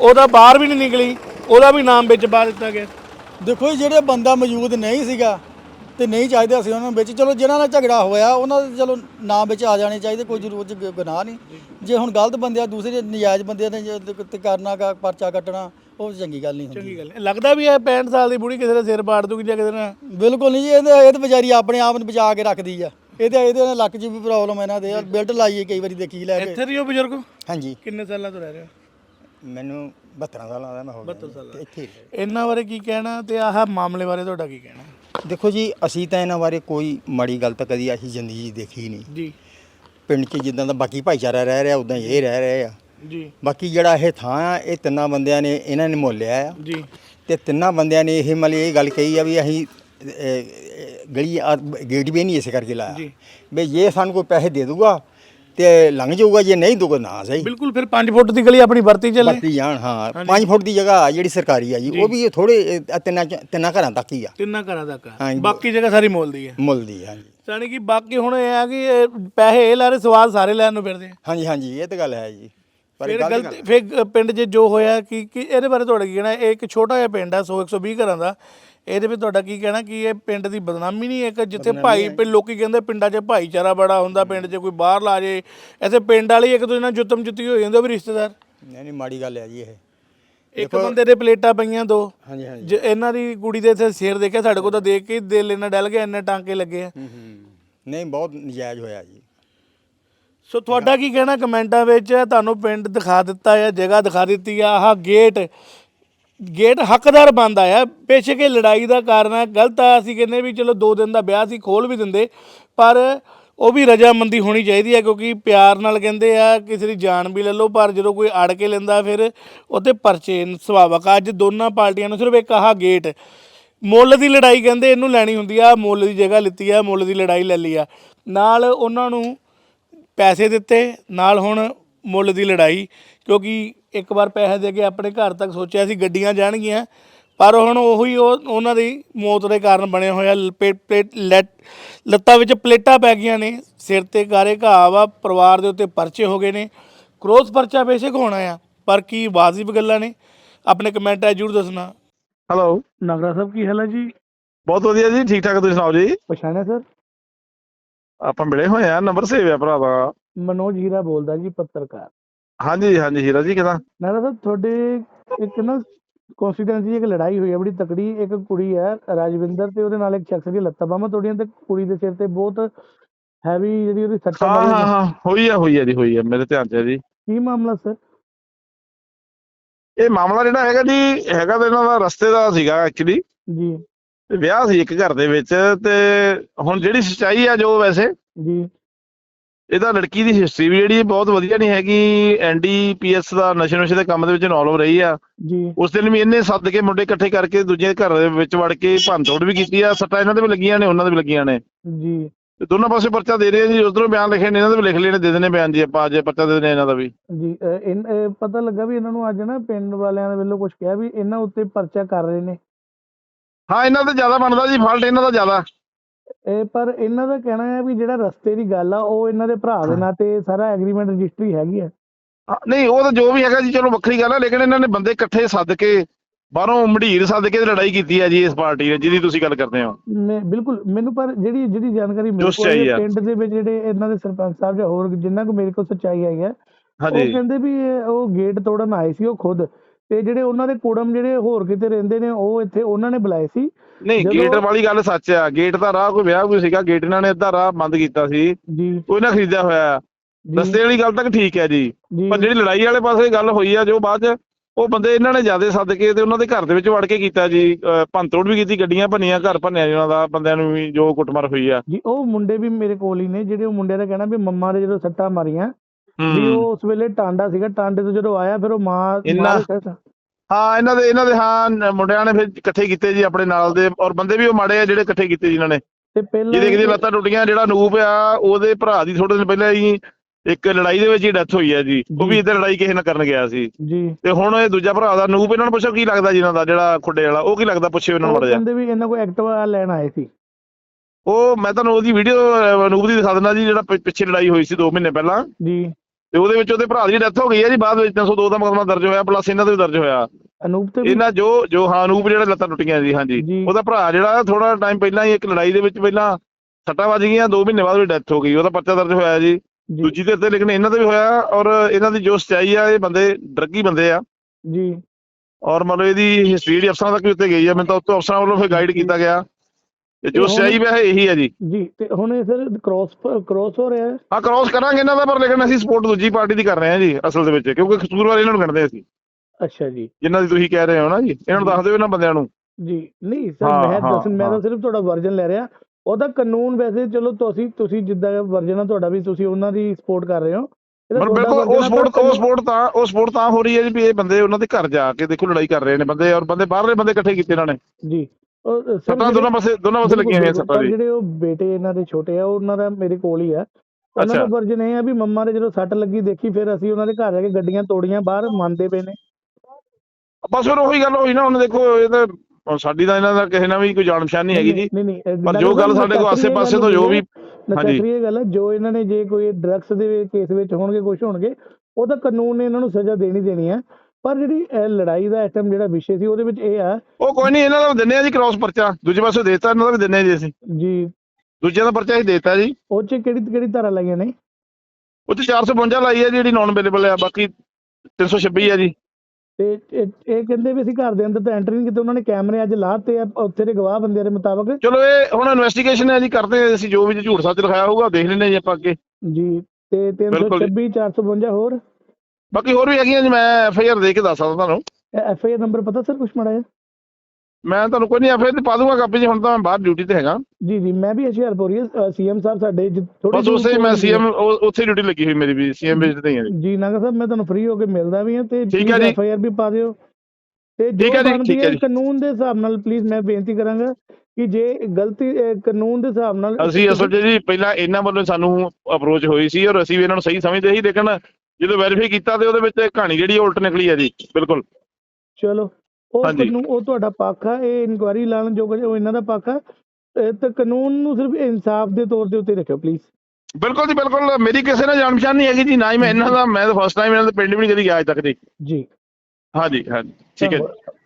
ਉਹਦਾ ਬਾਹਰ ਵੀ ਨਹੀਂ ਨਿਕਲੀ ਉਹਦਾ ਵੀ ਨਾਮ ਵਿੱਚ ਪਾ ਦਿੱਤਾ ਗਿਆ। ਦੇਖੋ ਜੀ ਜਿਹੜੇ ਬੰਦਾ ਮੌਜੂਦ ਨਹੀਂ ਸੀਗਾ ਤੇ ਨਹੀਂ ਚਾਹੀਦਾ ਸੀ ਉਹਨਾਂ ਵਿੱਚ ਚਲੋ ਜਿਨ੍ਹਾਂ ਨਾਲ ਝਗੜਾ ਹੋਇਆ ਉਹਨਾਂ ਦੇ ਚਲੋ ਨਾਮ ਵਿੱਚ ਆ ਜਾਣੇ ਚਾਹੀਦੇ ਕੋਈ ਜ਼ਰੂਰਤ ਗੁਨਾਹ ਨਹੀਂ ਜੇ ਹੁਣ ਗਲਤ ਬੰਦੇ ਆ ਦੂਸਰੇ ਨਜਾਇਜ਼ ਬੰਦੇ ਨੇ ਜੇ ਤੇ- ਤੇ ਕਰਨਾ ਗਾ ਪਰਚਾ ਕੱਟਣਾ ਉਹ ਚੰਗੀ ਗੱਲ ਨਹੀਂ ਹੁੰਦੀ। ਚੰਗੀ ਗੱਲ ਹੈ। ਲੱਗਦਾ ਵੀ ਇਹ 65 ਸਾਲ ਦੀ ਬੁੜੀ ਕਿਸੇ ਦਾ ਸਿਰ ਪਾੜ ਦੂਗੀ ਜਾਂ ਕਿਸੇ ਨਾਲ ਬਿਲਕੁਲ ਨਹੀਂ ਜੀ ਇਹਦੇ ਇਹ ਤਾਂ ਵਿਚਾਰੀ ਆਪਣੇ ਆਪ ਨੂੰ ਬਚਾ ਕੇ ਰੱਖਦੀ ਆ। ਇਹਦੇ ਇਹਦੇ ਨਾਲ ਲੱਕ 'ਚ ਵੀ ਪ੍ਰੋਬਲਮ ਇਹਨਾਂ ਦੇ। ਬੈਲਟ ਲਾਈਏ ਕਈ ਵਾਰੀ ਦੇਖੀ ਲੈ ਕੇ। ਇੱਥੇ ਦੇ ਹੋ ਬਜ਼ੁਰਗ? ਹਾਂਜੀ। ਕਿੰਨੇ ਸਾਲਾਂ ਤੋਂ ਰਹਿ ਰਹੇ ਹੋ? ਮੈਨੂੰ 72 ਸਾਲਾਂ ਦਾ ਮੈਂ ਹੋ ਗਿਆ। 72 ਸਾਲਾਂ ਤੇ ਇੱਥੇ ਹੀ। ਇਹਨਾਂ ਬਾਰੇ ਕੀ ਕਹਿਣਾ ਤੇ ਆਹ ਮਾਮਲੇ ਬਾਰੇ ਤੁਹਾਡਾ ਕੀ ਕਹਿਣਾ? ਦੇਖੋ ਜੀ ਅਸੀਂ ਤਾਂ ਇਹਨਾਂ ਬਾਰੇ ਕੋਈ ਮਾੜੀ ਗੱਲ ਤਾਂ ਕਦੀ ਅਸੀਂ ਜ਼ਿੰਦਗੀ 'ਚ ਦੇਖੀ ਨਹੀਂ। ਜੀ। ਪਿੰਡ 'ਚ ਜਿੱਦਾਂ ਦਾ ਬਾਕੀ ਭਾਈਚਾਰਾ ਰਹਿ ਰਿਹਾ ਉਦਾਂ ਹੀ ਇਹ ਰਹਿ ਰਹੇ ਆ। ਜੀ। ਬਾਕੀ ਜਿਹੜਾ ਇਹ ਥਾਂ ਆ ਇਹ ਤਿੰਨਾਂ ਬੰਦਿਆਂ ਨੇ ਇਹਨਾਂ ਨੇ ਮੁੱਲ ਲਿਆ ਆ। ਜੀ। ਤੇ ਤਿੰਨਾਂ ਬੰਦਿਆਂ ਨੇ ਇਹ ਮਤਲਬ ਇਹ ਗੱਲ ਕਹੀ ਆ ਵੀ ਅਸੀਂ ਗਲੀ ਗੇਟ ਵੀ ਨਹੀਂ ਇਸੇ ਕਰਕੇ ਲਾਇਆ। ਜੀ। ਵੀ ਜੇ ਸਾਨੂੰ ਕੋਈ ਪੈਸੇ ਦੇ ਦੂਗਾ ਤੇ ਲੰਘ ਜਾਊਗਾ ਜੇ ਨਹੀਂ ਦੂਗਾ ਨਾ ਸਹੀ। ਬਿਲਕੁਲ ਫਿਰ 5 ਫੁੱਟ ਦੀ ਗਲੀ ਆਪਣੀ ਵਰਤੀ ਚੱਲੇ। ਵਰਤੀ ਜਾਣ ਹਾਂ। 5 ਫੁੱਟ ਦੀ ਜਗ੍ਹਾ ਆ ਜਿਹੜੀ ਸਰਕਾਰੀ ਆ ਜੀ ਉਹ ਵੀ ਥੋੜੇ ਤਿੰਨਾਂ ਤਿੰਨਾਂ ਘਰਾਂ ਤੱਕ ਹੀ ਆ। ਤਿੰਨਾਂ ਘਰਾਂ ਤੱਕ। ਬਾਕੀ ਜਗ੍ਹਾ ਸਾਰੀ ਮੁੱਲ ਦੀ ਹੈ ਮੁੱਲ ਦੀ ਹਾਂਜੀ। ਯਾਨੀ ਕਿ ਬਾਕੀ ਹੁਣ ਇਹ ਆ ਕਿ ਇਹ ਪੈਸੇ ਇਹ ਲਾ ਰਹੇ ਸਵਾਦ ਸਾਰੇ ਲੈਣ ਨੂੰ ਫਿਰਦੇ ਹਾਂਜੀ ਹਾਂਜੀ ਇਹ ਤਾਂ ਗੱਲ ਹੈ ਜੀ। ਫਿਰ ਗਲਤ ਗਲਤ ਗੱਲ ਫਿਰ ਪਿੰਡ 'ਚ ਜੋ ਹੋਇਆ ਕਿ ਕਿ ਇਹਦੇ ਬਾਰੇ ਤੁਹਾਡਾ ਕੀ ਕਹਿਣਾ ਇਹ ਇੱਕ ਛੋਟਾ ਜਿਹਾ ਪਿੰਡ ਆ 100 120 ਘਰਾਂ ਦਾ। ਇਹਦੇ ਵਿੱਚ ਤੁਹਾਡਾ ਕੀ ਕਹਿਣਾ ਕਿ ਇਹ ਪਿੰਡ ਦੀ ਬਦਨਾਮੀ ਨਹੀਂ ਇੱਕ ਜਿੱਥੇ ਭਾਈ ਪਿੰ ਲੋਕੀ ਕਹਿੰਦੇ ਪਿੰਡਾਂ 'ਚ ਭਾਈਚਾਰਾ ਬੜਾ ਹੁੰਦਾ ਪਿੰਡ 'ਚ ਕੋਈ ਬਾਹਰ ਲਾ ਜੇ। ਇੱਥੇ ਪਿੰਡ ਵਾਲੇ ਇੱਕ ਦੂਜੇ ਨਾਲ ਜੁੱਤਮ ਜੁੱਤੀ ਹੋ ਜਾਂਦੇ ਉਹ ਵੀ ਰਿਸ਼ਤੇਦਾਰ। ਨਹੀਂ ਨਹੀਂ ਮਾੜੀ ਗੱਲ ਹੈ ਜੀ ਇਹ। ਇੱਕ ਬੰਦੇ ਦੇ ਪਲੇਟਾਂ ਪਈਆਂ ਦੋ। ਹਾਂਜੀ ਹਾਂਜੀ। ਇਹਨਾਂ ਦੀ ਕੁੜੀ ਦੇ ਇੱਥੇ ਸਿਰ ਦੇਖਿਆ ਸਾਡੇ ਕੋਲ ਤਾਂ ਦੇਖ ਕੇ ਦਿਲ ਇਹਨਾਂ ਡਲ ਗਿਆ ਇੰਨੇ ਟਾਂਕੇ ਲੱਗੇ ਆ। ਨਹੀਂ ਬਹੁਤ ਨਜਾਇਜ਼ ਹੋਇਆ ਜੀ। ਸੋ ਤੁਹਾਡਾ ਕੀ ਕਹਿਣਾ ਕਮੈਂਟਾਂ ਵਿੱਚ ਤੁਹਾਨੂੰ ਪਿੰਡ ਦਿਖਾ ਦਿੱਤਾ ਹੈ ਜਗ੍ਹਾ ਦਿਖਾ ਦਿੱਤੀ ਆ ਆਹ ਗੇਟ ਗੇਟ ਹੱਕਦਾਰ ਬੰਦਾ ਆ ਬੇਸ਼ੱਕ ਇਹ ਲੜਾਈ ਦਾ ਕਾਰਨ ਹੈ। ਗਲਤ ਆ ਅਸੀਂ ਕਹਿੰਦੇ ਵੀ ਚਲੋ 2 ਦਿਨ ਦਾ ਵਿਆਹ ਸੀ, ਖੋਲ ਵੀ ਦਿੰਦੇ। ਪਰ ਉਹ ਵੀ ਰਜਾਮੰਦੀ ਹੋਣੀ ਚਾਹੀਦੀ ਹੈ ਕਿਉਂਕਿ ਪਿਆਰ ਨਾਲ ਕਹਿੰਦੇ ਆ, ਕਿਸੇ ਦੀ ਜਾਨ ਵੀ ਲੈ ਲਓ, ਪਰ ਜਦੋਂ ਕੋਈ ਅੜ ਕੇ ਲੈਂਦਾ ਫਿਰ ਉੱਤੇ ਪਰਚੇ ਸੁਭਾਵਕ ਅੱਜ ਦੋਨਾਂ ਪਾਰਟੀਆਂ ਨੂੰ ਸਿਰਫ ਇੱਕ ਆਹ ਗੇਟ। ਮੁੱਲ ਦੀ ਲੜਾਈ ਕਹਿੰਦੇ ਇਹਨੂੰ ਲੈਣੀ ਹੁੰਦੀ ਆ, ਮੁੱਲ ਦੀ ਜਗ੍ਹਾ ਲਿੱਤੀ ਆ, ਮੁੱਲ ਦੀ ਲੜਾਈ ਲੈ ਲਈ ਆ। ਨਾਲ ਉਹਨਾਂ ਨੂੰ ਪੈਸੇ ਦਿੱਤੇ, ਨਾਲ ਹੁਣ ਮੁੱਲ ਦੀ ਲੜਾਈ ਕਿਉਂਕਿ ਇੱਕ ਵਾਰ ਪੈਸੇ ਦੇ ਕੇ ਆਪਣੇ ਘਰ ਤੱਕ ਸੋਚਿਆ ਸੀ ਗੱਡੀਆਂ ਜਾਣਗੀਆਂ ਪਰ ਹੁਣ ਉਹੀ ਉਹ ਉਹਨਾਂ ਦੀ ਮੌਤ ਦੇ ਕਾਰਨ ਬਣੇ ਹੋਇਆ ਪਲੇਟ ਲੈਟ ਲੱਤਾਂ ਵਿੱਚ ਪਲੇਟਾਂ ਪੈ ਗਈਆਂ ਨੇ ਸਿਰ ਤੇ ਗਾਰੇ ਘਾਹ ਵਾ ਪਰਿਵਾਰ ਦੇ ਉੱਤੇ ਪਰਚੇ ਹੋ ਗਏ ਨੇ ਕ੍ਰੋਸ ਪਰਚਾ ਬੇਸ਼ੱਕ ਹੋਣਾ ਆ ਪਰ ਕੀ ਵਾਜਿਬ ਗੱਲਾਂ ਨੇ ਆਪਣੇ ਕਮੈਂਟ ਆ ਜਰੂਰ ਦੱਸਣਾ। ਹੈਲੋ ਨਗਰਾ ਸਾਹਿਬ ਕੀ ਹਾਲ ਹੈ ਜੀ? ਬਹੁਤ ਵਧੀਆ ਜੀ ਠੀਕ ਠਾਕ ਤੁਸੀਂ ਸੁਣਾਓ ਜੀ? ਪਛਾਣਿਆ ਸਰ? ਆਪਾਂ ਮਿਲੇ ਹੋਏ ਆ ਨੰਬਰ ਸੇਵ ਆ ਭਰਾਵਾ। ਮਨੋਜ ਹੀਰਾ ਬੋਲਦਾ ਜੀ ਪੱਤਰਕਾਰ। ਹਾਂਜੀ ਹਾਂਜੀ ਹੀਰਾ ਜੀ ਕਿਦਾਂ? ਨਾਰਾ ਸਾਹਿਬ ਤੁਹਾਡੇ ਇੱਕ ਨਾ ਕਨਸਟੀਟੈਂਸੀ ਇੱਕ ਲੜਾਈ ਹੋਈ ਹੈ ਬੜੀ ਤਕੜੀ ਇੱਕ ਕੁੜੀ ਹੈ ਰਾਜਵਿੰਦਰ ਤੇ ਉਹਦੇ ਨਾਲ ਇੱਕ ਸ਼ਖਸ ਦੀ ਲੱਤਾਂ ਬਾਹਾਂ ਤੋੜੀਆਂ ਤੇ ਕੁੜੀ ਦੇ ਸਿਰ ਤੇ ਬਹੁਤ ਹੈਵੀ ਜਿਹੜੀ ਉਹਦੀ ਸੱਟਾਂ ਹਾਂ ਹਾਂ ਹਾਂ ਹੋਈ ਆ ਹੋਈ ਆ ਜੀ ਹੋਈ ਆ ਮੇਰੇ ਧਿਆਨ ਚ ਆ ਜੀ। ਕੀ ਮਾਮਲਾ ਸਰ? ਇਹ ਮਾਮਲਾ ਜਿਹੜਾ ਹੈਗਾ ਜੀ ਹੈਗਾ ਤਾਂ ਇਹਨਾਂ ਦਾ ਰਸਤੇ ਦਾ ਸੀਗਾ ਐਕਚੁਅਲੀ ਜੀ। ਵਿਆਹ ਸੀ ਇੱਕ ਘਰ ਦੇ ਵਿੱਚ ਤੇ ਹੁਣ ਜਿਹੜੀ ਸੱਚਾਈ ਆ ਜੋ ਵੈਸੇ। ਜੀ। ਇਹਦਾ ਲੜਕੀ ਦੀ ਹਿਸਟਰੀ ਵੀ ਜਿਹੜੀ ਬਹੁਤ ਵਧੀਆ ਨਹੀਂ ਹੈਗੀ ਐਨਡੀਪੀਐਸ ਦਾ ਨਸ਼ੇ ਨੁਸ਼ੇ ਦੇ ਕੰਮ ਦੇ ਵਿੱਚ ਇਨਵੋਲਵ ਰਹੀ ਆ। ਜੀ। ਉਸ ਦਿਨ ਵੀ ਇਹਨੇ ਸੱਦ ਕੇ ਮੁੰਡੇ ਇਕੱਠੇ ਕਰਕੇ ਦੂਜੇ ਘਰ ਦੇ ਵਿੱਚ ਵੜ ਕੇ ਭੰਨਤੋੜ ਵੀ ਕੀਤੀ ਆ ਸੱਟਾਂ ਇਹਨਾਂ ਦੇ ਵੀ ਲੱਗੀਆਂ ਨੇ ਉਹਨਾਂ ਦੇ ਵੀ ਲੱਗੀਆਂ ਨੇ। ਜੀ। ਤੇ ਦੋਨੋਂ ਪਾਸੇ ਪਰਚਾ ਦੇ ਰਹੇ ਜੀ ਉਧਰੋਂ ਬਿਆਨ ਲਿਖੇ ਨੇ ਇਹਨਾਂ ਦੇ ਵੀ ਲਿਖ ਲੈਣੇ ਦੇ ਦੇਣੇ ਬਿਆਨ ਜੀ ਆਪਾਂ ਅੱਜ ਪਰਚਾ ਦੇ ਦੇਣੇ ਇਹਨਾਂ ਦਾ ਵੀ। ਜੀ ਪਤਾ ਲੱਗਾ ਵੀ ਇਹਨਾਂ ਨੂੰ ਅੱਜ ਨਾ ਪਿੰਡ ਵਾਲਿਆਂ ਦੇ ਵੱਲੋਂ ਕੁਝ ਕਿਹਾ ਵੀ ਇਹਨਾਂ ਉੱਤੇ ਪਰਚਾ ਕਰ ਰਹੇ ਨੇ। ਹਾਂ ਇਹਨਾਂ ਦਾ ਜ਼ਿਆਦਾ ਬਣਦਾ ਜੀ ਫਾਲਟ ਇਹਨਾਂ ਦਾ ਜ਼ਿਆਦਾ। ਇਹ ਪਰ ਇਹਨਾਂ ਦਾ ਕਹਿਣਾ ਹੈ ਵੀ ਜਿਹੜਾ ਰਸਤੇ ਦੀ ਗੱਲ ਆ ਉਹ ਇਹਨਾਂ ਦੇ ਭਰਾ ਦੇ ਨਾਂ ਤੇ ਸਾਰਾ ਐਗਰੀਮੈਂਟ ਰਜਿਸਟਰੀ ਹੈਗੀ ਆ। ਨਹੀਂ ਉਹ ਤਾਂ ਜੋ ਵੀ ਹੈਗਾ ਜੀ ਚਲੋ ਵੱਖਰੀ ਗੱਲ ਹੈ ਲੇਕਿਨ ਇਹਨਾਂ ਨੇ ਬੰਦੇ ਇਕੱਠੇ ਸੱਦ ਕੇ ਬਾਹਰੋਂ ਮਢੀਰ ਸੱਦ ਕੇ ਲੜਾਈ ਕੀਤੀ ਹੈ ਜੀ ਇਸ ਪਾਰਟੀ ਨੇ ਜਿਹਦੀ ਤੁਸੀਂ ਗੱਲ ਕਰਦੇ ਹੋ। ਮੈਂ ਬਿਲਕੁਲ ਮੈਨੂੰ ਪਰ ਜਿਹੜੀ ਜਿਹੜੀ ਜਾਣਕਾਰੀ ਜੋ ਕੋਲ ਆ। ਪਿੰਡ ਦੇ ਵਿੱਚ ਜਿਹੜੇ ਇਹਨਾਂ ਦੇ ਸਰਪੰਚ ਸਾਹਿਬ ਜਾਂ ਹੋਰ ਜਿੰਨਾ ਕੁ ਮੇਰੇ ਕੋਲ ਸੱਚਾਈ ਆਈ ਹੈ ਉਹ ਕਹਿੰਦੇ ਵੀ ਉਹ ਗੇਟ ਤੋੜਨ ਆਏ ਸੀ ਉਹ ਖੁਦ। ਤੇ ਜਿਹੜੇ ਉਹਨਾਂ ਦੇ ਕੁੜਮ ਜਿਹੜੇ ਹੋਰ ਕਿਤੇ ਰਹਿੰਦੇ ਨੇ ਉਹ ਇੱਥੇ ਉਹਨਾਂ ਨੇ ਬੁਲਾਏ ਸੀ। ਨਹੀਂ ਗੇਟ ਵਾਲੀ ਗੱਲ ਸੱਚ ਆ। ਗੇਟ ਦਾ ਰਾਹ ਕੋਈ ਵਿਆਹ ਕੋਈ ਸੀਗਾ। ਗੇਟ ਇਹਨਾਂ ਨੇ ਅੱਧਾ ਰਾਹ ਬੰਦ ਕੀਤਾ ਸੀ। ਜੀ। ਉਹ ਇਹਨਾਂ ਖਰੀਦਿਆ ਹੋਇਆ। ਰਸਤੇ ਵਾਲੀ ਗੱਲ ਤੱਕ ਠੀਕ ਹੈ ਜੀ। ਪਰ ਜਿਹੜੀ ਲੜਾਈ ਵਾਲੇ ਪਾਸੇ ਗੱਲ ਹੋਈ ਆ ਜੋ ਬਾਅਦ ਚ ਉਹ ਬੰਦੇ ਇਹਨਾਂ ਨੇ ਜਿਆਦੇ ਸੱਦ ਕੇ ਤੇ ਉਹਨਾਂ ਦੇ ਘਰ ਦੇ ਵਿੱਚ ਵੜ ਕੇ ਕੀਤਾ ਜੀ। ਅਹ ਭੰਨਤੋੜ ਵੀ ਕੀਤੀ ਗੱਡੀਆਂ ਭੰਨੀਆਂ ਘਰ ਭੰਨਿਆ ਜੀ ਉਹਨਾਂ ਦਾ ਬੰਦਿਆਂ ਨੂੰ ਵੀ ਜੋ ਕੁੱਟਮਾਰ ਹੋਈ ਆ। ਜੀ ਉਹ ਮੁੰਡੇ ਵੀ ਮੇਰੇ ਕੋਲ ਹੀ ਨੇ। ਜਿਹੜੇ ਉਹ ਮੁੰਡਿਆਂ ਦਾ ਕਹਿਣਾ ਵੀ ਮੰਮਾ ਦੇ ਜਦੋਂ ਸੱਟਾਂ ਮਾਰੀਆਂ ਵੀ। ਉਹ ਉਸ ਵੇਲੇ ਟਾਂਡਾ ਸੀਗਾ ਟਾਂਡੇ ਤੋਂ ਜਦੋਂ ਆਇਆ ਫਿਰ ਉਹ ਮਾਂ ਇਹਨਾਂ- ਹਾਂ ਇਹਨਾਂ ਦੇ ਇਹਨਾਂ ਦੇ ਹਾਂ ਮੁੰਡਿਆਂ ਨੇ ਫਿਰ ਇਕੱਠੇ ਕੀਤੇ ਜੀ ਆਪਣੇ ਨਾਲ ਦੇ ਔਰ ਬੰਦੇ ਵੀ ਉਹ ਮਾੜੇ ਆ ਜਿਹੜੇ ਇਕੱਠੇ ਕੀਤੇ ਜੀ ਇਹਨਾਂ ਨੇ। ਤੇ ਪਹਿਲਾਂ ਜਿਹਦੇ ਕਿਹਦੀ ਲੱਤਾਂ ਟੁੱਟੀਆਂ ਜਿਹੜਾ ਨੂਪ ਆ ਉਹਦੇ ਭਰਾ ਦੀ ਥੋੜੇ ਦਿਨ ਪਹਿਲਾਂ ਹੀ ਇੱਕ ਲੜਾਈ ਦੇ ਵਿੱਚ ਹੀ ਡੈਥ ਹੋਈ ਆ ਜੀ। ਉਹ। ਵੀ ਇੱਧਰ ਲੜਾਈ ਕਿਸੇ ਨਾਲ ਕਰਨ ਗਿਆ ਸੀ। ਜੀ। ਤੇ ਹੁਣ ਇਹ ਦੂਜਾ ਭਰਾ ਦਾ ਨੂਪ ਇਹਨਾਂ ਨੂੰ ਪੁੱਛੋ ਕੀ ਲੱਗਦਾ ਜੀ ਇਹਨਾਂ ਦਾ ਜਿਹੜਾ ਖੁੱਡੇ ਵਾਲਾ ਉਹ ਕੀ ਲੱਗਦਾ ਪੁੱਛਿਓ ਇਹਨਾਂ ਨੂੰ ਮੜ ਜਾ ਕਹਿੰਦੇ ਵੀ ਇਹਨਾਂ ਕੋਲ ਐਕਟਿਵਾ ਲੈਣ ਆਏ ਸੀ। ਉਹ ਮੈਂ ਤੁਹਾਨੂੰ ਉਹਦੀ ਵੀਡੀਓ ਨੂਪ ਦੀ ਦਿਖਾ ਦਿੰਦਾ ਜੀ ਜਿਹੜਾ ਪਿੱਛੇ ਲੜਾਈ ਹੋਈ ਸੀ 2 ਮਹੀਨੇ ਪਹਿਲਾਂ। ਜੀ। ਤੇ ਉਹਦੇ ਵਿੱਚ ਉਹਦੇ ਭਰਾ ਦੀ ਡੈਥ ਹੋ ਗਈ ਹੈ ਜੀ ਬਾਅਦ ਵਿੱਚ 302 ਦਾ ਮੁਕੱਦਮਾ ਦਰਜ ਹੋਇਆ ਪਲੱਸ ਇਹਨਾਂ ਦਾ ਵੀ ਦਰਜ ਹੋਇਆ। ਅਨੂਪ ਤੇ ਵੀ- ਇਹਨਾਂ ਜੋ ਜੋ ਹਾਂ ਅਨੂਪ ਜਿਹੜਾ ਲੱਤਾਂ ਟੁੱਟੀਆਂ ਜੀ ਹਾਂਜੀ। ਉਹਦਾ ਭਰਾ ਜਿਹੜਾ ਥੋੜਾ ਟਾਈਮ ਪਹਿਲਾਂ ਹੀ ਇੱਕ ਲੜਾਈ ਦੇ ਵਿੱਚ ਪਹਿਲਾਂ ਸੱਟਾਂ ਵੱਜ ਗਈਆਂ 2 ਮਹੀਨੇ ਬਾਅਦ ਉਹਦੀ ਡੈਥ ਹੋ ਗਈ ਉਹਦਾ ਪਰਚਾ ਦਰਜ ਹੋਇਆ ਜੀ। ਦੂਜੀ ਧਿਰ ਤੇ ਲੇਕਿਨ ਇਹਨਾਂ ਦਾ ਵੀ ਹੋਇਆ ਔਰ ਇਹਨਾਂ ਦੀ ਜੋ ਸਚਾਈ ਆ ਇਹ ਬੰਦੇ ਡਰੱਗੀ ਬੰਦੇ ਆ। ਜੀ। ਔਰ ਮਤਲਬ ਇਹਦੀ ਹਿਸਟਰੀ ਅਫਸਰਾਂ ਤੱਕ ਵੀ ਉੱਤੇ ਗਈ ਆ ਮੈਨੂੰ ਤਾਂ ਉੱਤੋਂ ਅਫਸਰਾਂ ਵੱਲੋਂ ਫਿਰ ਗਾਈਡ ਕੀਤਾ ਗਿਆ। ਤੇ ਜੋ ਤੇ ਹੁਣ- ਸਚਾਈ ਵੈ ਇਹੀ ਆ ਜੀ। ਜੀ ਤੇ ਹੁਣ ਇਹ ਸਰ ਕ੍ਰੋਸ ਕ੍ਰੋਸ ਹੋ ਰਿਹਾ ਹੈ? ਹਾਂ ਕ੍ਰਾਸ ਕਰਾਂਗੇ ਇਹਨਾਂ ਦਾ ਪਰ ਲੇਕਿਨ ਅਸੀਂ ਸਪੋਰਟ ਦੂਜੀ ਪਾਰਟੀ ਦੀ ਕਰ ਰਹੇ ਹਾਂ ਜੀ ਅਸਲ ਦੇ ਵਿੱਚ ਕਿਉਂਕਿ ਕਸੂਰਵਾਰ ਇਹਨਾਂ ਨੂੰ ਗਣਦੇ ਅਸੀਂ। ਅੱਛਾ ਜੀ। ਜਿਨ੍ਹਾਂ ਦੀ ਤੁਸੀਂ ਕਹਿ ਰਹੇ ਹੋ ਨਾ ਜੀ ਇਹਨਾਂ ਨੂੰ ਦੱਸ ਦਿਓ ਇਹਨਾਂ ਬੰਦਿਆਂ ਨੂੰ। ਜੀ ਨਹੀਂ ਸਰ ਹਾਂ, ਮੈਂ ਹਾਂ, ਦੱਸ ਮੈਂ ਤਾਂ ਹਾਂ। ਸਿਰਫ ਤੁਹਾਡਾ ਵਰਜਨ ਲੈ ਰਿਹਾ। ਉਹਦਾ ਕਾਨੂੰਨ ਵੈਸੇ ਚਲੋ ਤੁਸੀਂ ਤੁਸੀਂ ਜਿੱਦਾਂ ਵਰਜਨ ਆ ਤੁਹਾਡਾ ਵੀ ਤੁਸੀਂ ਉਹਨਾਂ ਦੀ ਸਪੋਰਟ ਕਰ ਰਹੇ ਹੋ। ਪਰ ਬਿਲਕੁਲ ਉਹ ਸਪੋਰਟ ਪਰ ਉਹ ਸਪੋਰਟ ਤਾਂ ਉਹ ਸਪੋਰਟ ਤਾਂ ਹੋ ਰਹੀ ਹੈ ਜੀ ਵੀ ਇਹ ਬੰਦੇ ਉਹਨਾਂ ਦੇ ਘਰ ਜਾ ਕੇ ਦੇਖੋ ਲੜਾਈ ਕਰ ਰਹੇ ਨੇ ਬੰਦੇ ਔਰ ਬੰਦੇ ਬਾਹਰਲੇ ਬੰਦੇ ਇਕੱਠੇ ਕੀਤੇ ਇਹਨਾਂ ਨੇ। ਜੀ। ਸੱਟਾਂ ਦੋਨੋਂ ਪਾਸੇ ਦੋਨੋਂ ਪਾਸੇ ਲੱਗੀਆਂ ਬਿਲਕੁਲ, ਸੱਟਾਂ ਜੀ ਜਿਹੜੇ ਉਹ ਬੇਟੇ ਇਹਨਾਂ ਦੇ ਛੋਟੇ ਆ ਉਹਨਾਂ ਦਾ ਮੇਰੇ ਕੋਲ ਹੀ ਆ। ਉਹਨਾਂ ਦਾ। ਵਰਜਨ ਇਹ ਆ ਵੀ ਮੰਮਾ ਦੇ ਜਦੋਂ ਸੱਟ ਲੱਗੀ ਦੇਖੀ ਫਿਰ ਅਸੀਂ ਉਹਨਾਂ ਦੇ ਘਰ ਜਾ ਕੇ ਗੱਡੀਆਂ ਤੋੜੀਆਂ ਬਾਹਰ ਮੰਨਦੇ ਪਏ ਨੇ। ਬਸ ਫਿਰ ਉਹੀ ਗੱਲ ਹੋਈ ਨਾ ਹੁਣ ਦੇਖੋ ਇਹ ਤਾਂ ਸਾਡੀ ਤਾਂ ਇਹਨਾਂ ਦਾ ਕਿਸੇ ਨਾਲ ਵੀ ਕੋਈ ਜਾਣ ਪਛਾਣ ਨਹੀਂ ਹੈਗੀ ਜੀ। ਪਰ ਜੋ ਗੱਲ ਸਾਡੇ ਕੋਲ ਆਸੇ-ਪਾਸੇ ਤੋਂ ਜੋ ਵੀ ਹਾਂਜੀ। ਇਹ ਗੱਲ ਹੈ ਜੋ ਇਹਨਾਂ ਨੇ ਜੇ ਕੋਈ ਡਰੱਗਸ ਦੇ ਕੇਸ ਵਿੱਚ ਹੋਣਗੇ ਕੁਝ ਹੋਣਗੇ ਉਹ ਤਾਂ ਕਾਨੂੰਨ ਨੇ ਇਹਨਾਂ ਨੂੰ ਸਜ਼ਾ ਦੇਣੀ ਦੇਣੀ ਹੈ। ਪਰ ਜਿਹੜੀ ਇਹ ਲੜਾਈ ਦਾ ਆਈਟਮ ਜਿਹੜਾ ਵਿਸ਼ੇ ਸੀ ਉਹਦੇ ਵਿੱਚ ਇਹ ਆ ਉਹ ਕੋਈ ਨਹੀਂ ਇਹਨਾਂ ਦਾ ਦਿੰਨੇ ਆ ਜੀ ਕ੍ਰਾਸ ਪਰਚਾ। ਦੂਜੇ ਪਾਸੇ ਦੇਤਾ ਇਹਨਾਂ ਦਾ ਵੀ ਦਿੰਨੇ ਆ ਜੀ ਅਸੀਂ। ਜੀ। ਦੂਜਿਆਂ ਦਾ ਪਰਚਾ ਅਸੀਂ ਦੇਤਾ ਜੀ। ਉਹ ਚ ਕਿਹੜੀ ਕਿਹੜੀ ਧਾਰਾ ਲਾਈਆਂ ਨੇ? ਉਹ 'ਚ 452 ਲਾਈ ਹੈ ਜਿਹੜੀ ਨਾਨ ਅਵੇਲੇਬਲ ਆ ਬਾਕੀ 326 ਆ ਜੀ। ਤੇ ਇਹ ਇਹ ਕਹਿੰਦੇ ਵੀ ਅਸੀਂ ਘਰ ਦੇ ਅੰਦਰ ਤਾਂ ਐਂਟਰੀ ਨਹੀਂ ਕੀਤੀ ਉਹਨਾਂ ਨੇ ਕੈਮਰੇ ਅੱਜ ਲਾਤੇ ਆ ਉੱਥੇ ਦੇ ਗਵਾਹ ਬੰਦਿਆਂ ਦੇ ਮੁਤਾਬਕ। ਚਲੋ ਇਹ ਹੁਣ ਇਨਵੈਸਟੀਗੇਸ਼ਨ ਹੈ ਜੀ ਕਰਦੇ ਹਾਂ ਅਸੀਂ ਜੋ ਵੀ ਝੂਠ ਸੱਚ ਲਿਖਾਇਆ ਹੋਊਗਾ ਦੇਖ ਲੈਂਦੇ ਜੀ ਆਪਾਂ ਅੱਗੇ। ਜੀ ਤੇ ਬਿਲਕੁਲ 326 452 ਹੋਰ। ਬਾਕੀ ਹੋਰ ਵੀ ਹੈਗੀਆਂ ਜੀ ਮੈਂ ਐਫ ਆਈ ਆਰ ਦੇ ਕੇ ਦੱਸ ਸਕਦਾ ਤੁਹਾਨੂੰ ਐਫ ਆਈ ਆਰ ਨੰਬਰ ਪਤਾ ਸਰ ਕੁਛ ਮੜਾ ਮੈਂ ਤੁਹਾਨੂੰ ਕੋਈ ਨਹੀਂ ਐਫ ਆਈ ਆਰ ਤੇ ਪਾ ਦੂੰਗਾ ਕਾਪੀ ਜੀ ਹੁਣ ਤਾਂ ਮੈਂ ਬਾਹਰ ਡਿਊਟੀ ਤੇ ਹੈਗਾ। ਜੀ ਜੀ ਮੈਂ ਵੀ ਹੁਸ਼ਿਆਰਪੁਰ ਹੀ ਸੀਐਮ ਸਾਹਿਬ ਸਾਡੇ ਥੋੜੀ ਬਸ ਉਸੇ ਮੈਂ ਸੀਐਮ ਉੱਥੇ ਡਿਊਟੀ ਲੱਗੀ ਹੋਈ ਮੇਰੀ ਵੀ ਸੀਐਮ ਬੇਸ ਤੇ ਹੀ ਹਾਂ ਜੀ। ਨਾਗਾ ਸਾਹਿਬ ਮੈਂ ਤੁਹਾਨੂੰ ਫ੍ਰੀ ਹੋ ਕੇ ਮਿਲਦਾ ਵੀ ਹਾਂ ਤੇ। ਐਫ ਆਈ ਆਰ ਵੀ ਪਾ ਦਿਓ। ਤੇ ਜੋ ਠੀਕ ਹੈ ਜੀ, ਬਣਦੀ ਠੀਕ ਹੈ। ਕਾਨੂੰਨ ਦੇ ਹਿਸਾਬ ਨਾਲ ਪਲੀਜ਼ ਮੈਂ ਬੇਨਤੀ ਕਰਾਂਗਾ ਕਿ ਜੇ ਗਲਤੀ ਕਾਨੂੰਨ ਦੇ ਹਿਸਾਬ ਨਾਲ ਅਸੀਂ ਅਸਲ ਜੀ ਪਹਿਲਾਂ ਇਹਨਾਂ ਵੱਲੋਂ ਸਾਨੂੰ ਅਪਰੋਚ ਹੋਈ ਸੀ ਔਰ ਅਸੀਂ ਵੀ ਇਹਨਾਂ ਨੂੰ ਸਹੀ ਸਮਝਦੇ ਸੀ ਲੇਕਿਨ ਜਦੋਂ ਵੈਰੀਫਾਈ ਕੀਤਾ ਤੇ ਉਹਦੇ ਵਿੱਚ ਕਹਾਣੀ ਜਿਹੜੀ ਉਲਟ ਨਿਕਲੀ ਹੈ ਜੀ ਬਿਲਕੁਲ। ਚਲੋ ਉਹ ਹਾਂਜੀ। ਕਾਨੂੰਨ ਉਹ ਤੁਹਾਡਾ ਪੱਖ ਆ ਇਹ ਇਨਕੁਆਇਰੀ ਲਾਣ ਜੋ ਉਹ ਇਹਨਾਂ ਦਾ ਪੱਖ ਆ। ਇਹ ਤੇ ਕਾਨੂੰਨ ਨੂੰ ਸਿਰਫ ਇਨਸਾਫ ਦੇ ਤੌਰ ਦੇ ਉੱਤੇ ਰੱਖਿਓ ਪਲੀਜ਼ ਬਿਲਕੁਲ ਜੀ ਬਿਲਕੁਲ ਮੇਰੀ ਕਿਸੇ ਨਾਲ ਜਾਣ ਪਛਾਣ ਨਹੀਂ ਹੈਗੀ ਜੀ ਨਾ ਹੀ ਮੈਂ ਇਹਨਾਂ ਦਾ ਮੈਂ ਤਾਂ ਫਸਟ ਟਾਈਮ ਇਹਨਾਂ ਦੇ ਪਿੰਡ ਵੀ ਨਹੀਂ ਕਦੀ ਗਿਆ ਅੱਜ ਤੱਕ ਜੀ। ਜੀ। ਹਾਂਜੀ ਹਾਂਜੀ ਠੀਕ ਹੈ ਜੀ।